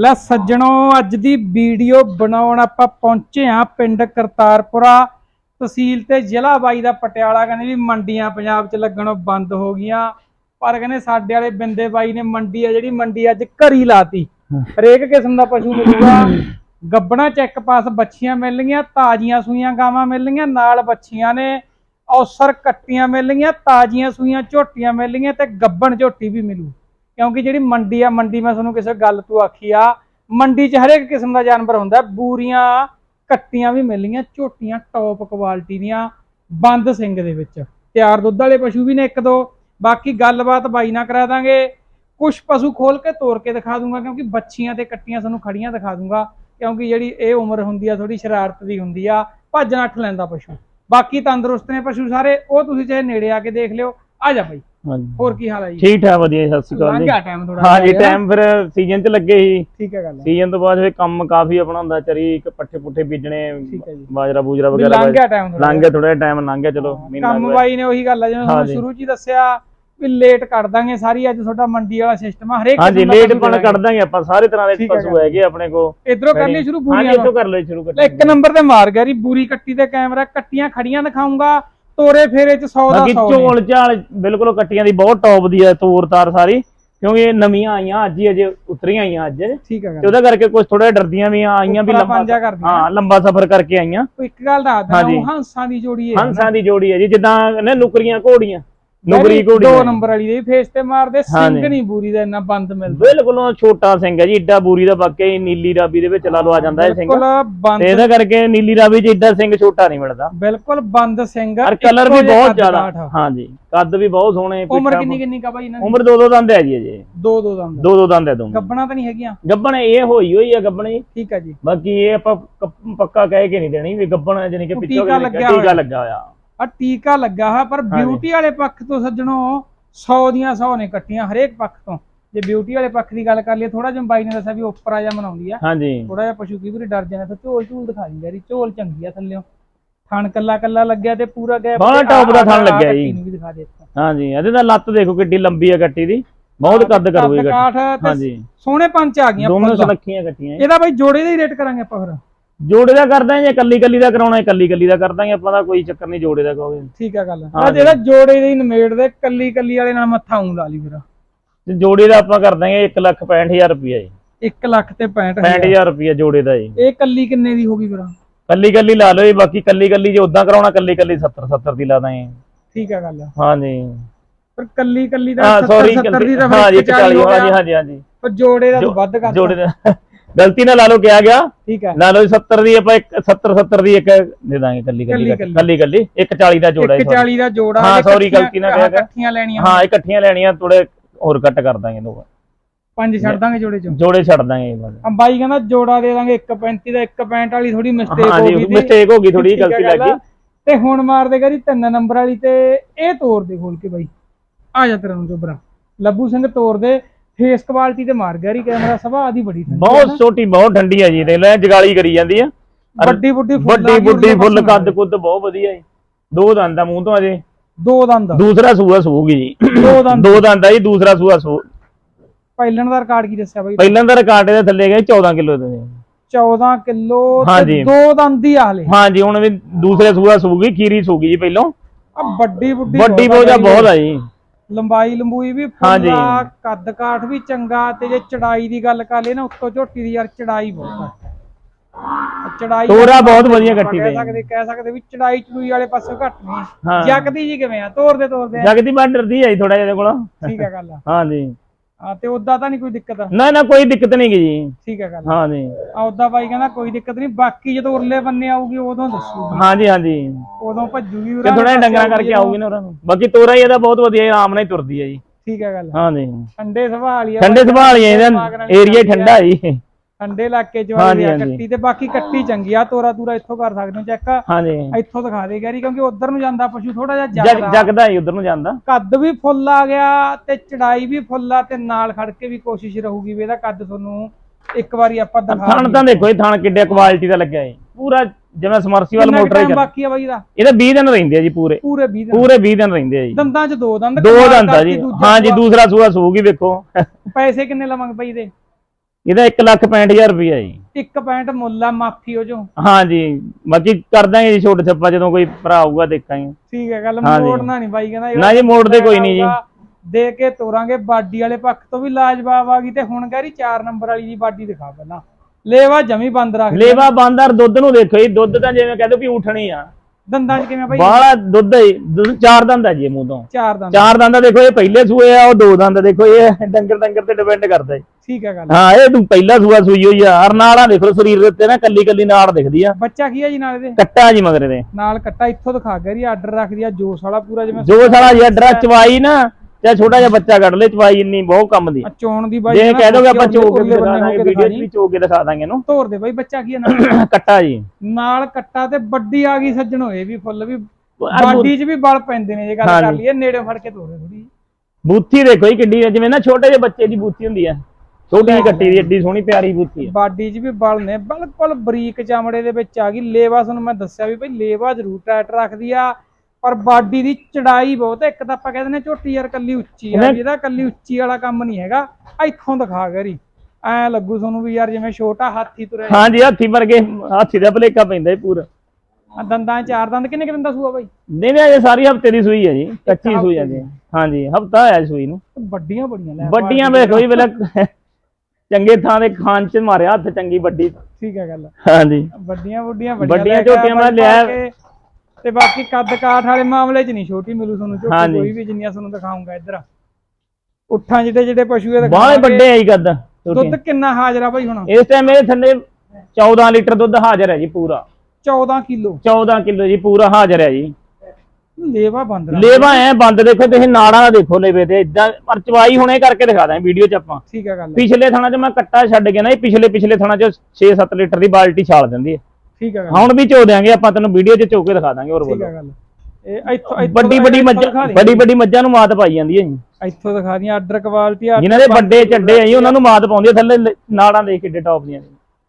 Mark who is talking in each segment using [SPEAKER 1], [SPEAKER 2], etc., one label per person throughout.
[SPEAKER 1] ਲੈ ਸੱਜਣੋ ਅੱਜ ਦੀ ਵੀਡੀਓ ਬਣਾਉਣ ਆਪਾਂ ਪਹੁੰਚੇ ਆ ਪਿੰਡ ਕਰਤਾਰਪੁਰਾ ਤਹਿਸੀਲ ਤੇ ਜ਼ਿਲ੍ਹਾ ਬਾਈ ਦਾ ਪਟਿਆਲਾ। ਕਹਿੰਦੇ ਵੀ ਮੰਡੀਆਂ ਪੰਜਾਬ 'ਚ ਲੱਗਣੋਂ ਬੰਦ ਹੋ ਗਈਆਂ। ਪਰ ਕਹਿੰਦੇ ਸਾਡੇ ਵਾਲੇ ਬਿੰਦੇ ਬਾਈ ਨੇ ਮੰਡੀ ਆ ਜਿਹੜੀ ਮੰਡੀ ਅੱਜ ਘਰੀ ਲਾਤੀ। ਹਰੇਕ ਕਿਸਮ ਦਾ ਪਸ਼ੂ ਮਿਲੂਗਾ। ਗੱਬਣਾ ਚੈੱਕ ਪਾਸ ਬੱਚੀਆਂ ਮਿਲ ਗਈਆਂ ਤਾਜ਼ੀਆਂ ਸੂਈਆਂ ਗਾਵਾਂ ਮਿਲ ਗਈਆਂ ਨਾਲ ਬੱਚੀਆਂ ਨੇ। ਔਸਰ ਕੱਟੀਆਂ ਮਿਲ ਗਈਆਂ ਤਾਜ਼ੀਆਂ ਸੂਈਆਂ ਝੋਟੀਆਂ ਮਿਲ ਗਈਆਂ ਤੇ ਗੱਬਣ ਝੋਟੀ ਵੀ ਮਿਲੂ। ਕਿਉਂਕਿ ਜਿਹੜੀ ਮੰਡੀ ਆ, ਮੰਡੀ ਮੈਂ ਤੁਹਾਨੂੰ ਕਿਸੇ ਗੱਲ ਤੋਂ ਆਖੀ ਆ, ਮੰਡੀ 'ਚ ਹਰੇਕ ਕਿਸਮ ਦਾ ਜਾਨਵਰ ਹੁੰਦਾ ਬੂਰੀਆਂ, ਕੱਟੀਆਂ ਵੀ ਮਿਲੀਆਂ ਝੋਟੀਆਂ ਟੌਪ ਕੁਆਲਿਟੀ ਦੀਆਂ, ਬੰਦ ਸਿੰਘ ਦੇ ਵਿੱਚ। ਤਿਆਰ ਦੁੱਧ ਵਾਲੇ ਪਸ਼ੂ ਵੀ ਨੇ ਇੱਕ ਦੋ। ਬਾਕੀ ਗੱਲਬਾਤ ਬਾਈ ਨਾ ਕਰਾ ਦਾਂਗੇ। ਕੁਝ ਪਸ਼ੂ ਖੋਲ ਕੇ ਤੋੜ ਕੇ ਦਿਖਾ ਦੂੰਗਾ, ਕਿਉਂਕਿ ਬੱਚੀਆਂ ਤੇ ਕੱਟੀਆਂ ਤੁਹਾਨੂੰ ਖੜੀਆਂ ਦਿਖਾ ਦੂੰਗਾ। ਕਿਉਂਕਿ ਜਿਹੜੀ ਇਹ ਉਮਰ ਹੁੰਦੀ ਆ ਥੋੜੀ ਸ਼ਰਾਰਤ ਦੀ ਹੁੰਦੀ ਆ, ਭੱਜ ਨੱਠ ਲੈਂਦਾ ਪਸ਼ੂ। ਬਾਕੀ ਤੰਦਰੁਸਤ ਨੇ ਪਸ਼ੂ ਸਾਰੇ, ਉਹ ਤੁਸੀਂ ਚਾਹੇ ਨੇੜੇ ਆ ਕੇ ਦੇਖ ਲਿਓ। ਆ ਜਾ ਬਾਈ।
[SPEAKER 2] ਹਾਂਜੀ।
[SPEAKER 1] ਹੋਰ ਕੀ ਹਾਲ ਹੈ ਜੀ?
[SPEAKER 2] ਠੀਕ ਠਾਕ ਵਧੀਆ ਜੀ, ਸਤਿ ਸ਼੍ਰੀ ਅਕਾਲ
[SPEAKER 1] ਲੰਘ
[SPEAKER 2] ਜੀ
[SPEAKER 1] ਗਿਆ ਟਾਈਮ ਥੋੜਾ
[SPEAKER 2] ਹਾਂ ਜੀ ਟਾਈਮ ਫਿਰ ਸੀਜ਼ਨ 'ਚ ਲੱਗੇ ਸੀ।
[SPEAKER 1] ਠੀਕ ਹੈ ਗੱਲ ਹੈ।
[SPEAKER 2] ਸੀਜ਼ਨ ਤੋਂ ਬਾਅਦ ਫਿਰ ਕੰਮ ਕਾਫੀ ਆਪਣਾ ਹੁੰਦਾ ਚਰੀ ਇੱਕ ਪੱਠੇ ਪੁੱਠੇ ਬੀਜਣੇ
[SPEAKER 1] ਠੀਕ ਹੈ ਜੀ।
[SPEAKER 2] ਬਾਜਰਾ ਬੂਜਰਾ
[SPEAKER 1] ਵੀ
[SPEAKER 2] ਵਗੈਰਾ
[SPEAKER 1] ਲੰਘ ਗਿਆ ਟਾਈਮ ਥੋੜਾ
[SPEAKER 2] ਲੰਘ ਗਿਆ ਥੋੜਾ ਟਾਈਮ ਲੰਘ ਗਿਆ ਚਲੋ ਮਹੀਨਾ
[SPEAKER 1] ਕੰਮ ਬਾਈ ਨੇ ਉਹੀ ਗੱਲ ਆ ਜਿਵੇਂ
[SPEAKER 2] ਹਾਂ
[SPEAKER 1] ਤੁਹਾਨੂੰ। ਸ਼ੁਰੂ 'ਚ ਹੀ ਦੱਸਿਆ ਵੀ ਲੇਟ ਕਰ ਦਾਂਗੇ ਸਾਰੀ ਅੱਜ ਤੁਹਾਡਾ ਮੰਡੀ ਵਾਲਾ ਸਿਸਟਮ ਆ ਹਰੇਕ
[SPEAKER 2] ਹਾਂਜੀ
[SPEAKER 1] ਕਿਸਮ ਦਾ
[SPEAKER 2] ਲੇਟ ਪਣ। ਕੱਢ ਦਾਂਗੇ ਆਪਾਂ ਸਾਰੇ ਤਰ੍ਹਾਂ ਦੇ
[SPEAKER 1] ਠੀਕ ਹੈ
[SPEAKER 2] ਪਸ਼ੂ ਹੈਗੇ ਆਪਣੇ ਕੋ
[SPEAKER 1] ਇੱਧਰੋਂ ਕਰ ਲਈ ਸ਼ੁਰੂ
[SPEAKER 2] ਹਾਂਜੀ
[SPEAKER 1] ਬੂਰੀਆਂ ਤੋਂ।
[SPEAKER 2] ਕਰ ਲੈ ਸ਼ੁਰੂ ਕਰ
[SPEAKER 1] ਇੱਕ ਨੰਬਰ ਤੇ ਮਾਰ ਗਿਆ ਜੀ ਬੂਰੀ ਕੱਟੀ ਤੇ ਕੈਮਰਾ ਕੱਟੀਆਂ ਖੜੀਆਂ ਦਿਖਾਉਂਗਾ ਤੋਰੇ ਫੇਰੇ 'ਚ 100 ਦਾ
[SPEAKER 2] ਬਾਕੀ
[SPEAKER 1] 100
[SPEAKER 2] ਝੋਲ ਝਾਲ ਬਿਲਕੁਲ ਕੱਟੀਆਂ ਦੀ ਬਹੁਤ ਟੌਪ ਦੀ ਹੈ ਤੋਰ ਤਾਰ ਸਾਰੀ ਕਿਉਂਕਿ ਇਹ ਨਵੀਆਂ ਆਈਆਂ ਅੱਜ ਹੀ ਅਜੇ ਉਤਰੀਆਂ ਆਈਆਂ ਅੱਜ। ਤੇ
[SPEAKER 1] ਠੀਕ ਹੈ ਗੱਲ।
[SPEAKER 2] ਉਹਦਾ ਕਰਕੇ ਕੁਝ ਥੋੜਾ ਡਰਦੀਆਂ ਵੀ ਆਈਆਂ ਵੀ ਲੰਬਾ ਹਾਂ ਲੰਬਾ ਸਫ਼ਰ ਕਰਕੇ ਆਈਆਂ।
[SPEAKER 1] ਇੱਕ ਗੱਲ ਦੱਸ ਦਿੰਦਾ। ਉਹ ਹੰਸਾਂ ਦੀ ਜੋੜੀ ਹੈ
[SPEAKER 2] ਹੰਸਾਂ ਦੀ ਜੋੜੀ ਹੈ ਜੀ ਜਿੱਦਾਂ ਨੇ ਨੁਕਰੀਆਂ ਘੋੜੀਆਂ। ਨੁਕਰੀ ਘੋੜੀ
[SPEAKER 1] ਦੋ। ਨੰਬਰ ਵਾਲੀ ਦੇ ਫੇਸ ਤੇ ਮਾਰਦੇ ਸਿੰਘ। ਨਹੀਂ ਬੂਰੀ ਦਾ ਇੰਨਾ ਬੰਦ ਮਿਲਦਾ।
[SPEAKER 2] ਬਿਲਕੁਲ ਉਹ ਛੋਟਾ ਸਿੰਘ ਹੈ ਜੀ ਏਡਾ ਬੂਰੀ ਦਾ ਵਾਕਿਆ ਹੀ ਨੀਲੀ ਰਾਬੀ ਦੇ ਵਿੱਚ ਲਾ ਲੋ ਆ ਜਾਂਦਾ ਇਹ ਸਿੰਘ। ਤੇ ਇਹਦਾ ਕਰਕੇ ਨੀਲੀ ਰਾਬੀ 'ਚ ਏਡਾ ਸਿੰਘ ਛੋਟਾ ਨਹੀਂ ਮਿਲਦਾ।
[SPEAKER 1] ਬਿਲਕੁਲ ਬੰਦ ਸਿੰਘ।
[SPEAKER 2] ਔਰ ਕਲਰ ਵੀ ਬਹੁਤ ਜ਼ਿਆਦਾ। ਹਾਂਜੀ ਕੱਦ ਵੀ ਬਹੁਤ ਸੋਹਣੇ
[SPEAKER 1] ਉਮਰ ਕਿੰਨੀ ਕਿੰਨੀ ਕਾ ਬਾਈ ਇਹਨਾਂ ਦੀ?
[SPEAKER 2] ਉਮਰ ਦੋ ਦੋ ਦੰਦ ਹੈ ਜੀ ਅਜੇ।
[SPEAKER 1] ਦੋ ਦੋ ਦੰਦ
[SPEAKER 2] ਦੋ ਦੋ ਦੰਦ ਹੈ ਦੋਵੇਂ।
[SPEAKER 1] ਗੱਬਣਾ ਤਾਂ ਨਹੀਂ ਹੈਗੀਆਂ?
[SPEAKER 2] ਗੱਬਣ ਇਹ ਹੋਈ ਹੋਈ ਹੈ ਗੱਬਣ। ਜੀ
[SPEAKER 1] ਠੀਕ ਹੈ ਜੀ।
[SPEAKER 2] ਬਾਕੀ ਇਹ ਆਪਾਂ ਪੱਕਾ ਕਹਿ ਕੇ ਨਹੀਂ ਦੇਣੀ ਵੀ ਗੱਬਣ ਜਾਨੀ ਕਿ ਪਿੱਛੋਂ
[SPEAKER 1] ਟੀਕਾ
[SPEAKER 2] ਲੱਗਾ ਹੋਇਆ।
[SPEAKER 1] ਆ ਟੀਕਾ ਲੱਗਾ ਹੋਇਆ ਪਰ। ਬਿਊਟੀ ਵਾਲੇ ਪੱਖ ਤੋਂ ਸੱਜਣੋ 100 ਦੀਆਂ 100 ਨੇ ਕੱਟੀਆਂ ਹਰੇਕ ਪੱਖ ਤੋਂ। ਜੇ ਬਿਊਟੀ ਵਾਲੇ ਪੱਖ ਦੀ ਗੱਲ ਕਰ ਲਈਏ ਥੋੜਾ ਜਿਹਾ ਬਾਈ ਨੇ ਦੱਸਿਆ ਵੀ ਉੱਪਰ ਆ ਜਾ ਬਣਾਉਂਦੀ ਆ।
[SPEAKER 2] ਹਾਂਜੀ।
[SPEAKER 1] ਥੋੜਾ ਜਿਹਾ ਪਸ਼ੂ ਕੀ ਵੀ ਡਰ ਜਾਂਦਾ ਤਾਂ ਝੋਲ ਝੂਲ ਦਿਖਾ ਦਿੰਦਾ ਯਾਰੀ ਝੋਲ ਚੰਗੀ ਆ ਥੱਲਿਓ। ਥਣ ਕੱਲਾ ਕੱਲਾ ਲੱਗਿਆ ਤੇ ਪੂਰਾ ਗਿਆ
[SPEAKER 2] ਬਾਹਲਾ top ਦਾ ਥਣ ਲੱਗਿਆ ਜੀ। ਹਾਂਜੀ ਇਹਦੇ ਦਾ ਲੱਤ ਦੇਖੋ ਕਿੱਡੀ ਲੰਬੀ ਹੈ ਗੱਟੀ ਦੀ। ਬਹੁਤ ਕੱਦ ਕਰੂਗੀ ਗੱਟੀ
[SPEAKER 1] ਕਾਠ ਤੇ
[SPEAKER 2] ਹਾਂਜੀ।
[SPEAKER 1] ਸੋਹਣੇ ਪੰਚ ਆ ਗਈਆਂ
[SPEAKER 2] ਦੋਨੋਂ। ਸੁਨੱਖੀਆਂ ਗੱਟੀਆਂ
[SPEAKER 1] ਇਹਦਾ ਬਾਈ ਜੋੜੇ ਦਾ ਹੀ ਰੇਟ ਕਰਾਂਗੇ ਆਪਾਂ ਫਿਰ।
[SPEAKER 2] ਜੋੜੇ ਦਾ ਕਰ ਦਾਂਗੇ ਕੱਲੀ ਕੱਲੀ ਦਾ ਕਰਾਉਣਾ ਕੱਲੀ ਕੱਲੀ ਦਾ ਕਰ ਦਾਂਗੇ ਆਪਾਂ ਦਾ ਕੋਈ ਚੱਕਰ ਨਹੀਂ ਜੋੜੇ ਦਾ ਕਹੋਗੇ?
[SPEAKER 1] ਠੀਕ ਆ ਗੱਲ।
[SPEAKER 2] ਹਾਂ
[SPEAKER 1] ਆ ਜਿਹੜਾ ਜੋੜੇ ਦੇ ਨਮੇੜ ਦੇ ਕੱਲੀ ਕੱਲੀ ਵਾਲੇ ਨਾਲ ਮੱਥਾ ਊਂ ਲਾ ਲਈ ਫਿਰ।
[SPEAKER 2] ਤੇ ਜੋੜੇ ਦਾ ਆਪਾਂ ਕਰ ਦਾਂਗੇ 1 ਲੱਖ 65000 ਰੁਪਇਆ ਜੀ।
[SPEAKER 1] 1 ਲੱਖ ਤੇ 65
[SPEAKER 2] 65000 ਰੁਪਇਆ ਜੋੜੇ ਦਾ ਜੀ।
[SPEAKER 1] ਇਹ ਕੱਲੀ ਕਿੰਨੇ ਦੀ ਹੋਗੀ ਫਿਰ?
[SPEAKER 2] ਕੱਲੀ ਕੱਲੀ ਲਾ ਲਓ ਜੀ ਬਾਕੀ ਕੱਲੀ ਕੱਲੀ ਜੇ ਉਦਾਂ ਕਰਾਉਣਾ ਕੱਲੀ ਕੱਲੀ 70 70 ਦੀ ਲਾ ਦਾਂਗੇ।
[SPEAKER 1] ਠੀਕ ਆ ਗੱਲ।
[SPEAKER 2] ਹਾਂਜੀ
[SPEAKER 1] ਪਰ ਕੱਲੀ ਕੱਲੀ ਦਾ
[SPEAKER 2] ਹਾਂ
[SPEAKER 1] 70
[SPEAKER 2] ਸੌਰੀ
[SPEAKER 1] 70 ਦੀ ਤਾਂ
[SPEAKER 2] ਹਾਂਜੀ
[SPEAKER 1] ਫਿਰ 40 ਹੋ ਗਿਆ।
[SPEAKER 2] ਹਾਂਜੀ ਹਾਂਜੀ
[SPEAKER 1] ਪਰ ਜੋੜੇ ਦਾ
[SPEAKER 2] ਜੋ-
[SPEAKER 1] ਤੂੰ ਵੱਧ ਕਰ
[SPEAKER 2] ਜੋੜੇ ਦਾ ਗਲਤੀ ਨਾਲ ਲਾ ਲਓ ਕਿਹਾ ਗਿਆ।
[SPEAKER 1] ਠੀਕ ਹੈ।
[SPEAKER 2] ਲਾ ਲਓ ਜੀ 70 ਦੀ ਆਪਾਂ 70 70 ਦੀ ਇੱਕ ਦੇ ਦਾਂਗੇ ਕੱਲੀ ਕੱਲੀ
[SPEAKER 1] ਕੱਲੀ-
[SPEAKER 2] ਕੱਲੀ। ਕੱਲੀ। ਇੱਕ 40 ਦਾ ਜੋੜਾ ਜੀ
[SPEAKER 1] 140 ਦਾ ਜੋੜਾ
[SPEAKER 2] ਹਾਂ,
[SPEAKER 1] ਜੇ ਇਕੱਠੀਆਂ-
[SPEAKER 2] ਗਲਤੀ ਨਾਲ ਕਿਹਾ ਗਿਆ।
[SPEAKER 1] ਇਕੱਠੀਆਂ ਲੈਣੀਆਂ।
[SPEAKER 2] ਹਾਂ ਇਕੱਠੀਆਂ ਲੈਣੀਆਂ ਥੋੜੇ ਹੋਰ ਕੱਟ ਕਰ ਦਾਂਗੇ ਦੋ।
[SPEAKER 1] ਪੰਜ ਛੱਡ ਦਾਂਗੇ ਜੋੜੇ ਚੋਂ।
[SPEAKER 2] ਜੋੜੇ ਛੱਡ ਦਾਂਗੇ ਬਸ।
[SPEAKER 1] ਬਾਈ ਕਹਿੰਦਾ ਜੋੜਾ ਦੇ ਦਾਂਗੇ 135 ਦਾ 165 ਵਾਲੀ ਥੋੜੀ ਮਿਸਟੇਕ ਹੋ ਗਈ ਸੀ
[SPEAKER 2] ਮਿਸਟੇਕ ਹੋ ਗਈ ਥੋੜੀ ਗਲਤੀ
[SPEAKER 1] ਗੱਲ
[SPEAKER 2] ਲੱਗ ਗਈ।
[SPEAKER 1] ਤੇ ਹੁਣ ਮਾਰ ਦੇ ਕਰੀ ਤਿੰਨ ਨੰਬਰ ਵਾਲੀ ਤੇ ਇਹ ਤੋੜ ਦੇ ਖੋਲ ਕੇ ਬਾਈ। ਆ ਜਾ ਤੇਰਾ ਨੂੰ ਜੋਬਰਾ ਲੱਭੂ ਸਿੰਘ ਤੋੜ ਦੇ। ਫੇਸ ਕੁਆਲਿਟੀ ਤੇ ਮਾਰ ਗਿਆ ਰੀ ਕੈਮਰਾ ਸੁਭਾਅ ਦੀ ਬੜੀ ਠੰਡੀ
[SPEAKER 2] ਬਹੁਤ। ਛੋਟੀ ਬਹੁਤ ਠੰਡੀ ਹੈ ਜੀ ਦੇਖ ਲੈ ਜਗਾਲੀ ਕਰੀ ਜਾਂਦੀ ਆ।
[SPEAKER 1] ਵੱਡੀ ਵੱਡੀ ਫੁੱਲਾਂ
[SPEAKER 2] ਵੱਡੀ
[SPEAKER 1] ਦੀ
[SPEAKER 2] ਵੱਡੀ ਫੁੱਲ ਕੱਦ ਕੁੱਦ ਬਹੁਤ ਵਧੀਆ ਜੀ। ਦੋ ਦੰਦ ਆ ਮੂੰਹ ਤੋਂ ਅਜੇ।
[SPEAKER 1] ਦੋ ਦੰਦ
[SPEAKER 2] ਦੂਸਰਾ ਸੂਆ ਸੂਗੀ ਜੀ।
[SPEAKER 1] ਦੋ ਦੰਦ।
[SPEAKER 2] ਦੋ ਦੰਦ ਆ ਜੀ ਦੂਸਰਾ ਸੂਆ ਸੂ
[SPEAKER 1] ਪਹਿਲਣ ਦਾ ਰਿਕਾਰਡ ਕੀ ਦੱਸਿਆ ਬਾਈ?
[SPEAKER 2] ਪਹਿਲਾਂ ਦਾ ਰਿਕਾਰਡ ਇਹਦੇ ਥੱਲੇ ਗਿਆ 14 ਕਿਲੋ ਦੇ।
[SPEAKER 1] 14 ਕਿਲੋ ਤੇ। ਦੋ ਦੰਦ ਹੀ ਆ ਹਲੇ।
[SPEAKER 2] ਹਾਂਜੀ ਹੁਣ ਵੀ ਦੂਸਰੇ ਸੂਆ ਸੂਗੀ ਖੀਰੀ ਸੂਗੀ ਜੀ ਪਹਿਲੋਂ।
[SPEAKER 1] ਆ ਵੱਡੀ ਵੱਡੀ
[SPEAKER 2] ਵੱਡੀ ਬੋਝਾ। ਬਹੁਤ ਆ ਜੀ।
[SPEAKER 1] ਲੰਬਾਈ ਲੰਬੂਈ ਵੀ
[SPEAKER 2] ਹਾਂਜੀ।
[SPEAKER 1] ਫੁੱਲਾ ਕੱਦ ਕਾਠ ਵੀ ਚੰਗਾ ਤੇ ਜੇ ਚੜਾਈ ਦੀ ਗੱਲ ਕਰ ਲਈ ਨਾ ਉੱਤੋਂ ਝੋਟੀ ਦੀ ਯਾਰ ਚੜਾਈ ਬਹੁਤ ਆ। ਚੜਾਈ
[SPEAKER 2] ਤੋਰਾ ਬਹੁਤ ਵਧੀਆ
[SPEAKER 1] ਆਪਾਂ
[SPEAKER 2] ਕੱਟੀ
[SPEAKER 1] ਕਹਿ
[SPEAKER 2] ਤੇ।
[SPEAKER 1] ਸਕਦੇ ਕਹਿ ਸਕਦੇ ਵੀ ਚੜਾਈ ਚੜੂਈ ਵਾਲੇ ਪਾਸੇ ਘੱਟ ਨਹੀਂ
[SPEAKER 2] ਹਾਂ।
[SPEAKER 1] ਜਗਦੀ ਜੀ ਕਿਵੇਂ ਆ? ਤੋਰਦੇ ਤੋਰਦੇ ਆ।
[SPEAKER 2] ਜਗਦੀ ਬਾਤ ਡਰਦੀ ਆਈ ਥੋੜਾ ਜਿਹਾ ਇਹਦੇ ਕੋਲ।
[SPEAKER 1] ਠੀਕ ਹੈ ਗੱਲ
[SPEAKER 2] ਹਾਂਜੀ।
[SPEAKER 1] ਆ ਤੇ ਉਦਾਂ ਤਾਂ ਨਹੀਂ ਕੋਈ ਦਿੱਕਤ?
[SPEAKER 2] ਨਾ ਨਾ ਕੋਈ ਦਿੱਕਤ ਨਹੀਂ ਗਈ ਜੀ।
[SPEAKER 1] ਠੀਕ ਹੈ ਗੱਲ।
[SPEAKER 2] ਹਾਂਜੀ
[SPEAKER 1] ਆ ਉਦਾਂ ਬਾਈ ਕਹਿੰਦਾ ਕੋਈ ਦਿੱਕਤ ਨਹੀਂ ਬਾਕੀ ਜਦੋਂ ਉਰਲੇ ਬੰਨੇ ਆਊਗੀ ਉਦੋਂ ਦੱਸੂਗੀ
[SPEAKER 2] ਹਾਂਜੀ ਹਾਂਜੀ
[SPEAKER 1] ਉਦੋਂ ਭੱਜੂਗੀ ਉਰਾਂ
[SPEAKER 2] ਥੋੜਾ ਡੰਗਰਾਂ ਕਰਕੇ ਆਊਗੀ ਨਾ ਉਹਨਾਂ ਨੂੰ। ਬਾਕੀ ਤੋਰਾ ਹੀ ਇਹਦਾ ਬਹੁਤ ਵਧੀਆ ਹੈ, ਆਰਾਮ ਨਾਲ ਹੀ ਤੁਰਦੀ ਹੈ ਜੀ।
[SPEAKER 1] ਠੀਕ ਹੈ ਗੱਲ। ਠੰਡੇ ਵਾਲੀ ਆ
[SPEAKER 2] ਠੰਡੇ
[SPEAKER 1] ਬਾਈ।
[SPEAKER 2] ਸੁਭਾਅ ਵਾਲੀ ਹੈ
[SPEAKER 1] ਦਿਮਾਗ
[SPEAKER 2] ਇਹਦਾ ਏਰੀਆ। ਠੰਡਾ ਜੀ।
[SPEAKER 1] ਠੰਡੇ ਇਲਾਕੇ ਚ ਵਾਲੀ ਆ
[SPEAKER 2] ਹਾਂਜੀ।
[SPEAKER 1] ਕੱਟੀ ਤੇ ਬਾਕੀ ਕੱਟੀ ਚੰਗੀ ਆ ਤੋਰਾ ਤੂਰਾ ਇੱਥੋਂ ਕਰ ਸਕਦੇ ਹੋ ਚੈੱਕ।
[SPEAKER 2] ਹਾਂਜੀ।
[SPEAKER 1] ਇੱਥੋਂ ਦਿਖਾ ਦੇ ਗੈਰੀ ਕਿਉਂਕਿ ਉਧਰ ਨੂੰ ਜਾਂਦਾ ਪਸ਼ੂ ਥੋੜਾ ਜਿਹਾ
[SPEAKER 2] ਜਗ
[SPEAKER 1] ਜਗਦਾ।
[SPEAKER 2] ਜਗਦਾ ਹੀ ਉਧਰ ਨੂੰ ਜਾਂਦਾ।
[SPEAKER 1] ਕੱਦ ਵੀ ਫੁੱਲ ਆ ਗਿਆ ਤੇ ਚੜਾਈ ਵੀ ਫੁੱਲ ਆ ਤੇ ਨਾਲ ਖੜ ਕੇ ਵੀ ਕੋਸ਼ਿਸ਼ ਰਹੂਗੀ ਵੀ ਇਹਦਾ ਕੱਦ ਤੁਹਾਨੂੰ ਇੱਕ ਵਾਰੀ ਆਪਾਂ ਦਿਖਾ
[SPEAKER 2] ਥਣ ਤਾਂ ਦੇਖੋ ਇਹ ਥਣ ਕਿੱਡੇ ਕੁਆਲਿਟੀ ਦਾ ਲੱਗਿਆ ਹੈ ਪੂਰਾ ਜਿਵੇਂ ਸਮਰਸੀਬਲ
[SPEAKER 1] ਕਿੰਨਾ
[SPEAKER 2] ਮੋਟਰ ਹੀ
[SPEAKER 1] ਬਾਕੀ ਆ ਬਾਈ ਦਾ
[SPEAKER 2] ਇਹਦਾ 20 ਦਿਨ ਰਹਿੰਦੇ ਆ ਜੀ ਪੂਰੇ।
[SPEAKER 1] ਪੂਰੇ 20 ਦਿਨ।
[SPEAKER 2] ਪੂਰੇ 20 ਦਿਨ ਰਹਿੰਦੇ ਆ ਜੀ।
[SPEAKER 1] ਦੰਦਾਂ ਚ ਦੋ ਦੰਦ
[SPEAKER 2] ਦੋ
[SPEAKER 1] ਕਮਾਲ
[SPEAKER 2] ਦੰਦ ਆ
[SPEAKER 1] ਕਰਤੀ,
[SPEAKER 2] ਜੀ
[SPEAKER 1] ਦੂਜਾ
[SPEAKER 2] ਹਾਂਜੀ। ਦੂਸਰਾ ਸੂਆ ਸੂਗੀ ਵੇਖੋ।
[SPEAKER 1] ਪੈਸੇ ਕਿੰਨੇ ਲਵਾਂਗੇ ਬਾਈ ਦੇ
[SPEAKER 2] ਇਹਦਾ 1 ਲੱਖ 65000 ਰੁਪਇਆ ਜੀ
[SPEAKER 1] ਇੱਕ ਪੈਂਟ ਮੁੱਲ ਆ ਮਾਫੀ ਹੋ ਜੋ
[SPEAKER 2] ਹਾਂਜੀ ਬਾਕੀ ਕਰ ਦਾਂਗੇ ਜੀ ਛੋਟੇ ਛੱਪਾ ਜਦੋਂ ਕੋਈ ਭਰਾ ਆਊਗਾ ਦੇਖਾਂਗੇ
[SPEAKER 1] ਠੀਕ ਹੈ ਗੱਲ
[SPEAKER 2] ਹਾਂਜੀ।
[SPEAKER 1] ਮੋੜਨਾ ਨਹੀਂ ਬਾਈ ਕਹਿੰਦਾ
[SPEAKER 2] ਨਾ ਜੀ, ਮੋੜਦੇ ਕੋਈ ਨਹੀਂ ਜੀ।
[SPEAKER 1] ਦੇ ਕੇ ਤੋਰਾਂਗੇ ਬਾਡੀ ਵਾਲੇ ਪੱਖ ਤੋਂ ਵੀ ਲਾਜਵਾਬ ਆ ਗਈ ਤੇ ਹੁਣ ਗੈਰੀ 4 ਨੰਬਰ ਵਾਲੀ ਦੀ ਬਾਡੀ ਦਿਖਾ ਪਹਿਲਾਂ ਲੇਵਾ ਜਮੀ ਬੰਦ ਰੱਖ।
[SPEAKER 2] ਲੇਵਾ ਬਾਂਦਰ ਦੁੱਧ ਨੂੰ ਦੇਖੋ ਜੀ ਦੁੱਧ ਤਾਂ ਜਿਵੇਂ ਕਹਿੰਦੇ ਵੀ ਉਠਣੀ ਆ
[SPEAKER 1] ਦੰਦਾਂ 'ਚ ਕਿਵੇਂ ਬਾਈ?
[SPEAKER 2] ਬਾਹਲਾ ਦੁੱਧ ਹੈ ਜੀ, ਦੁੱਧ ਚਾਰ ਦੰਦ ਆ ਜੀ ਇਹ ਮੂੰਹ ਤੋਂ।
[SPEAKER 1] ਚਾਰ ਦੰਦ।
[SPEAKER 2] ਚਾਰ ਦੰਦ ਆ ਦੇਖੋ ਇਹ ਪਹਿਲੇ ਸੂਏ ਆ ਉਹ ਦੋ ਦੰਦ ਦੇਖੋ ਇਹ ਡੰਗਰ ਡੰਗਰ ਤੇ ਡਿਪੈਂਡ ਕਰਦਾ ਜੀ।
[SPEAKER 1] ਠੀਕ ਹੈ ਗੱਲ।
[SPEAKER 2] ਹਾਂ ਇਹ ਤੂੰ ਪਹਿਲਾ ਸੂਆ ਸੂਈ ਹੋਈ ਆ ਹਰ ਨਾੜਾਂ ਦੇਖ ਲਓ ਸਰੀਰ ਦੇ ਉੱਤੇ ਨਾ ਕੱਲੀ ਕੱਲੀ ਨਾੜ ਦਿਖਦੀ ਆ।
[SPEAKER 1] ਬੱਚਾ ਕੀ ਹੈ ਜੀ ਨਾਲ ਇਹਦੇ?
[SPEAKER 2] ਕੱਟਾ ਜੀ ਮਗਰ ਦੇ
[SPEAKER 1] ਨਾਲ ਕੱਟਾ ਇੱਥੋਂ ਦਿਖਾ ਗੈਰੀ ਆਰਡਰ ਰੱਖਦੀ ਆ ਜੋਸ ਵਾਲਾ ਪੂਰਾ ਜਿਵੇਂ
[SPEAKER 2] ਜੋ ਸਾਲਾ ਜੀ ਡਰਾ ਚਵਾਈ ਨਾ ਚਾਹੇ ਛੋਟਾ ਜਿਹਾ ਬੱਚਾ ਕੱਢ ਲੈ ਚਵਾਈ ਇੰਨੀ ਬਹੁਤ ਕੰਮ ਦੀ।
[SPEAKER 1] ਚੋਣ ਦੀ ਬਾਈ
[SPEAKER 2] ਜੇ ਕਹਿ ਦੋਗੇ ਆਪਾਂ ਚੋਕ ਕੇ ਦਿਖਾ
[SPEAKER 1] ਹੋ
[SPEAKER 2] ਦਾਂਗੇ ਵੀਡੀਓ 'ਚ ਵੀ ਚੋਕ ਕੇ ਦਿਖਾ ਦਾਂਗੇ ਇਹਨੂੰ।
[SPEAKER 1] ਤੋਰ ਦੇ ਬਾਈ ਬੱਚਾ ਕੀ ਹੈ ਨਾਲ?
[SPEAKER 2] ਕੱਟਾ ਜੀ।
[SPEAKER 1] ਨਾਲ ਕੱਟਾ ਤੇ ਵੱਡੀ ਆ ਗਈ ਸੱਜਣ ਹੋਏ ਵੀ ਫੁੱਲ ਵੀ। ਬਾਡੀ 'ਚ ਵੀ ਬਲ ਪੈਂਦੇ ਨੇ ਜੇ ਗੱਲ ਕਰ। ਲਈਏ ਨੇੜੇ ਫੜ ਕੇ ਤੋਰੇ ਥੋੜੀ
[SPEAKER 2] ਬੂਥੀ ਦੇਖੋ ਜੀ ਕਿੱਡੀ ਜਿਵੇਂ ਨਾ ਛੋਟੇ ਜਿਹੇ ਬੱਚੇ ਦੀ ਬੂਥੀ ਹੁੰਦੀ ਆ। ਛੋਟੀ ਜਿਹੀ ਕੱਟੀ ਦੀ ਏਡੀ ਸੋਹਣੀ ਪਿਆਰੀ ਬੂਥੀ ਆ।
[SPEAKER 1] ਬਾਡੀ 'ਚ ਵੀ ਬਲ ਨੇ ਬਿਲਕੁਲ ਬਰੀਕ ਚਮੜੇ ਦੇ ਵਿੱਚ ਆ ਗਈ। ਲੇਵਾ ਤੁਹਾਨੂੰ ਮੈਂ ਦੱਸਿਆ ਵੀ ਭਾਈ ਲੇਵਾ ਜ਼ਰੂਰ ਟਾਈਟ ਰੱਖਦੀ ਆ। ਪਰ ਬਾਡੀ ਦੀ ਚੜਾਈ ਬਹੁਤ ਹੈ। ਇੱਕ ਤਾਂ ਆਪਾਂ ਕਹਿੰਦੇ ਨੇ ਝੋਟੀ ਯਾਰ ਕੱਲੀ ਉੱਚੀ ਆ। ਜਿਹਦਾ ਕੱਲੀ ਉੱਚੀ ਵਾਲਾ ਕੰਮ ਨਹੀਂ ਹੈਗਾ ਇੱਥੋਂ ਦਿਖਾ ਗਰੀ ਐ ਲੱਗੂ ਤੁਹਾਨੂੰ ਵੀ ਯਾਰ ਜਿਵੇਂ ਛੋਟਾ ਹਾਥੀ ਤੁਰਿਆ
[SPEAKER 2] ਹਾਂਜੀ ਹਾਥੀ ਵਰਗੇ ਹਾਥੀ ਦਾ ਭਲੇਖਾ ਪੈਂਦਾ ਪੂਰਾ।
[SPEAKER 1] ਆ ਦੰਦਾਂ ਚਾਰ ਦੰਦ ਕਿੰਨੇ ਕਿੰਨੇ ਦਾ ਸੂਆ ਬਾਈ?
[SPEAKER 2] ਨਹੀਂ ਨਹੀਂ ਇਹ ਸਾਰੀ ਹਫ਼ਤੇ ਦੀ ਸੂਈ ਹੈ ਜੀ ਕੱਚੀ ਸੂਈ ਹੈ ਜੀ। ਹਾਂਜੀ ਹਫਤਾ ਆਇਆ ਸੂਈ ਨੂੰ।
[SPEAKER 1] ਵੱਡੀਆਂ ਬੜੀਆਂ ਲੈ
[SPEAKER 2] ਵੱਡੀਆਂ ਵੇਖੋ ਜੀ ਵੇਲੇ ਚੰਗੇ ਥਾਂ ਦੇ ਖਾਨ ਚ ਮਾਰਿਆ ਹੱਥ ਚੰਗੀ ਵੱਡੀ।
[SPEAKER 1] ਠੀਕ ਹੈ ਗੱਲ।
[SPEAKER 2] ਹਾਂਜੀ।
[SPEAKER 1] ਵੱਡੀਆਂ ਵੱਡੀਆਂ
[SPEAKER 2] ਵੱਡੀਆਂ
[SPEAKER 1] ਕੇ
[SPEAKER 2] ਝੋਟੀਆਂ ਮੈਂ ਲਿਆ-
[SPEAKER 1] ਕੇ। ਤੇ ਬਾਕੀ ਕੱਦ ਕਾਠ ਵਾਲੇ ਮਾਮਲੇ 'ਚ ਨਹੀਂ ਛੋਟੀ ਮਿਲੂ ਤੁਹਾਨੂੰ ਝੋਟੀ
[SPEAKER 2] ਹਾਂਜੀ।
[SPEAKER 1] ਕੋਈ ਵੀ ਜਿੰਨੀਆਂ ਤੁਹਾਨੂੰ ਦਿਖਾਉਂਗਾ ਇੱਧਰ। ਉੱਠਾਂ ਜਿਹੜੇ ਜਿਹੜੇ ਪਸ਼ੂ ਇਹ
[SPEAKER 2] ਬਾਹਲੇ
[SPEAKER 1] ਦਿਖਾਵਾਂਗੇ।
[SPEAKER 2] ਵੱਡੇ ਆਈ ਕੱਦ
[SPEAKER 1] ਦੁੱਧ ਕਿੰਨਾ ਹਾਜ਼ਰਾ ਬਾਈ ਹੁਣ?
[SPEAKER 2] ਇਸ ਟਾਈਮ ਇਹ ਥੱਲੇ 14 ਲੀਟਰ ਦੁੱਧ ਹਾਜ਼ਰ ਹੈ ਜੀ ਪੂਰਾ।
[SPEAKER 1] 14 ਕਿਲੋ?
[SPEAKER 2] 14 ਕਿਲੋ ਜੀ ਪੂਰਾ ਹਾਜ਼ਰ ਹੈ ਜੀ।
[SPEAKER 1] ਲੇਵਾ ਬੰਦ ਰਾ
[SPEAKER 2] ਲੇਵਾ ਐ ਬੰਦ ਦੇਖੋ ਤੁਸੀਂ ਨਾੜਾਂ ਦਾ ਦੇਖੋ ਲੇਵੇ ਤੇ ਇਦਾਂ ਪਰ ਚਵਾਈ ਹੁਣੇ ਕਰਕੇ ਦਿਖਾ ਦਾਂ ਵੀਡੀਓ ਚ ਆਪਾਂ।
[SPEAKER 1] ਠੀਕ ਹੈ ਗੱਲ
[SPEAKER 2] ਪਿਛਲੇ ਥਾਣਾ ਚ ਮੈਂ ਕੱਟਾ ਛੱਡ ਕੇ ਨਾ ਇਹ ਪਿਛਲੇ ਪਿਛਲੇ ਥਾਣਾ ਚ 6-7 ਲੀਟਰ ਦੀ ਬਾਲਟੀ ਛਾਲ ਦਿੰਦੀ ਹੈ।
[SPEAKER 1] ਠੀਕ ਹੈ
[SPEAKER 2] ਹੁਣ ਵੀ ਚੋ ਦਿਆਂਗੇ ਆਪਾਂ ਤੈਨੂੰ ਵੀਡੀਓ ਚ ਚੋ ਕੇ ਦਿਖਾ ਦਾਂਗੇ ਹੋਰ
[SPEAKER 1] ਠੀਕ
[SPEAKER 2] ਬੋਲੋ।
[SPEAKER 1] ਹੈ ਗੱਲ। ਇਹ ਇੱਥੋਂ
[SPEAKER 2] ਵੱਡੀ
[SPEAKER 1] ਦਾ
[SPEAKER 2] ਵੱਡੀ ਮੱਝਾਂ
[SPEAKER 1] ਦੇ।
[SPEAKER 2] ਵੱਡੀ ਵੱਡੀ ਮੱਝਾਂ ਨੂੰ ਮਾਤ ਪਾਈ ਜਾਂਦੀ ਹੈ ਜੀ।
[SPEAKER 1] ਇੱਥੋਂ ਦਿਖਾ ਦੀਆਂ ਆਰਡਰ ਕੁਆਲਿਟੀ ਆ
[SPEAKER 2] ਜਿਨ੍ਹਾਂ ਦੇ ਵੱਡੇ ਚੱਡੇ ਆ ਜੀ ਉਹਨਾਂ ਨੂੰ ਮਾਤ ਪਾਉਂਦੀ ਆ ਥੱਲੇ ਨਾੜਾਂ ਦੇਖ ਕਿੱਡੇ ਟੌਪ ਦੀਆਂ।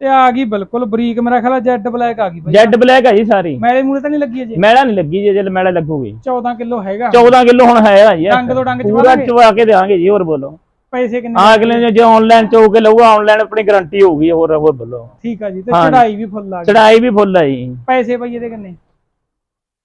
[SPEAKER 1] ਤੇ ਆ ਗਈ ਬਿਲਕੁਲ ਬਰੀਕ ਮੇਰਾ ਖਿਆਲ ਜੈਡ ਬਲੈਕ ਆ ਗਈ
[SPEAKER 2] ਜੈਡ ਬਲੈਕ ਹੈ ਜੀ ਸਾਰੀ।
[SPEAKER 1] ਮੈਲੇ ਮੂਲੇ ਤਾਂ ਨਹੀਂ ਲੱਗੀ ਅਜੇ?
[SPEAKER 2] ਮੈਲਾ ਨਹੀਂ ਲੱਗੀ ਜੀ ਜੇ ਮੈਲਾ ਲੱਗੂਗੀ।
[SPEAKER 1] 14 ਕਿਲੋ ਹੈਗਾ।
[SPEAKER 2] 14 ਕਿਲੋ ਹੁਣ ਹੈ ਆ ਜੀ।
[SPEAKER 1] ਡੰਗ ਤੋਂ ਡੰਗ ਦਾਂਗੇ।
[SPEAKER 2] ਚਵਾ ਕੇ ਦੇਵਾਂਗੇ ਜੀ ਹੋਰ ਬੋਲੋ।
[SPEAKER 1] ਪੈਸੇ ਕਿੰਨੇ
[SPEAKER 2] ਆ ਅਗਲੇ ਨੇ ਜੇ ਆਨਲਾਈਨ ਚੋ ਕੇ ਲਊਗਾ ਆਨਲਾਈਨ ਆਪਣੀ ਗਾਰੰਟੀ ਹੋਊਗੀ ਹੋਰ ਹੋਰ ਬੋਲੋ।
[SPEAKER 1] ਠੀਕ ਆ ਜੀ ਤੇ। ਚੜਾਈ ਵੀ ਫੁੱਲ ਆ ਗਈ।
[SPEAKER 2] ਚੜਾਈ ਵੀ ਫੁੱਲ ਹੈ ਜੀ।
[SPEAKER 1] ਪੈਸੇ ਬਾਈ ਇਹਦੇ ਕਿੰਨੇ?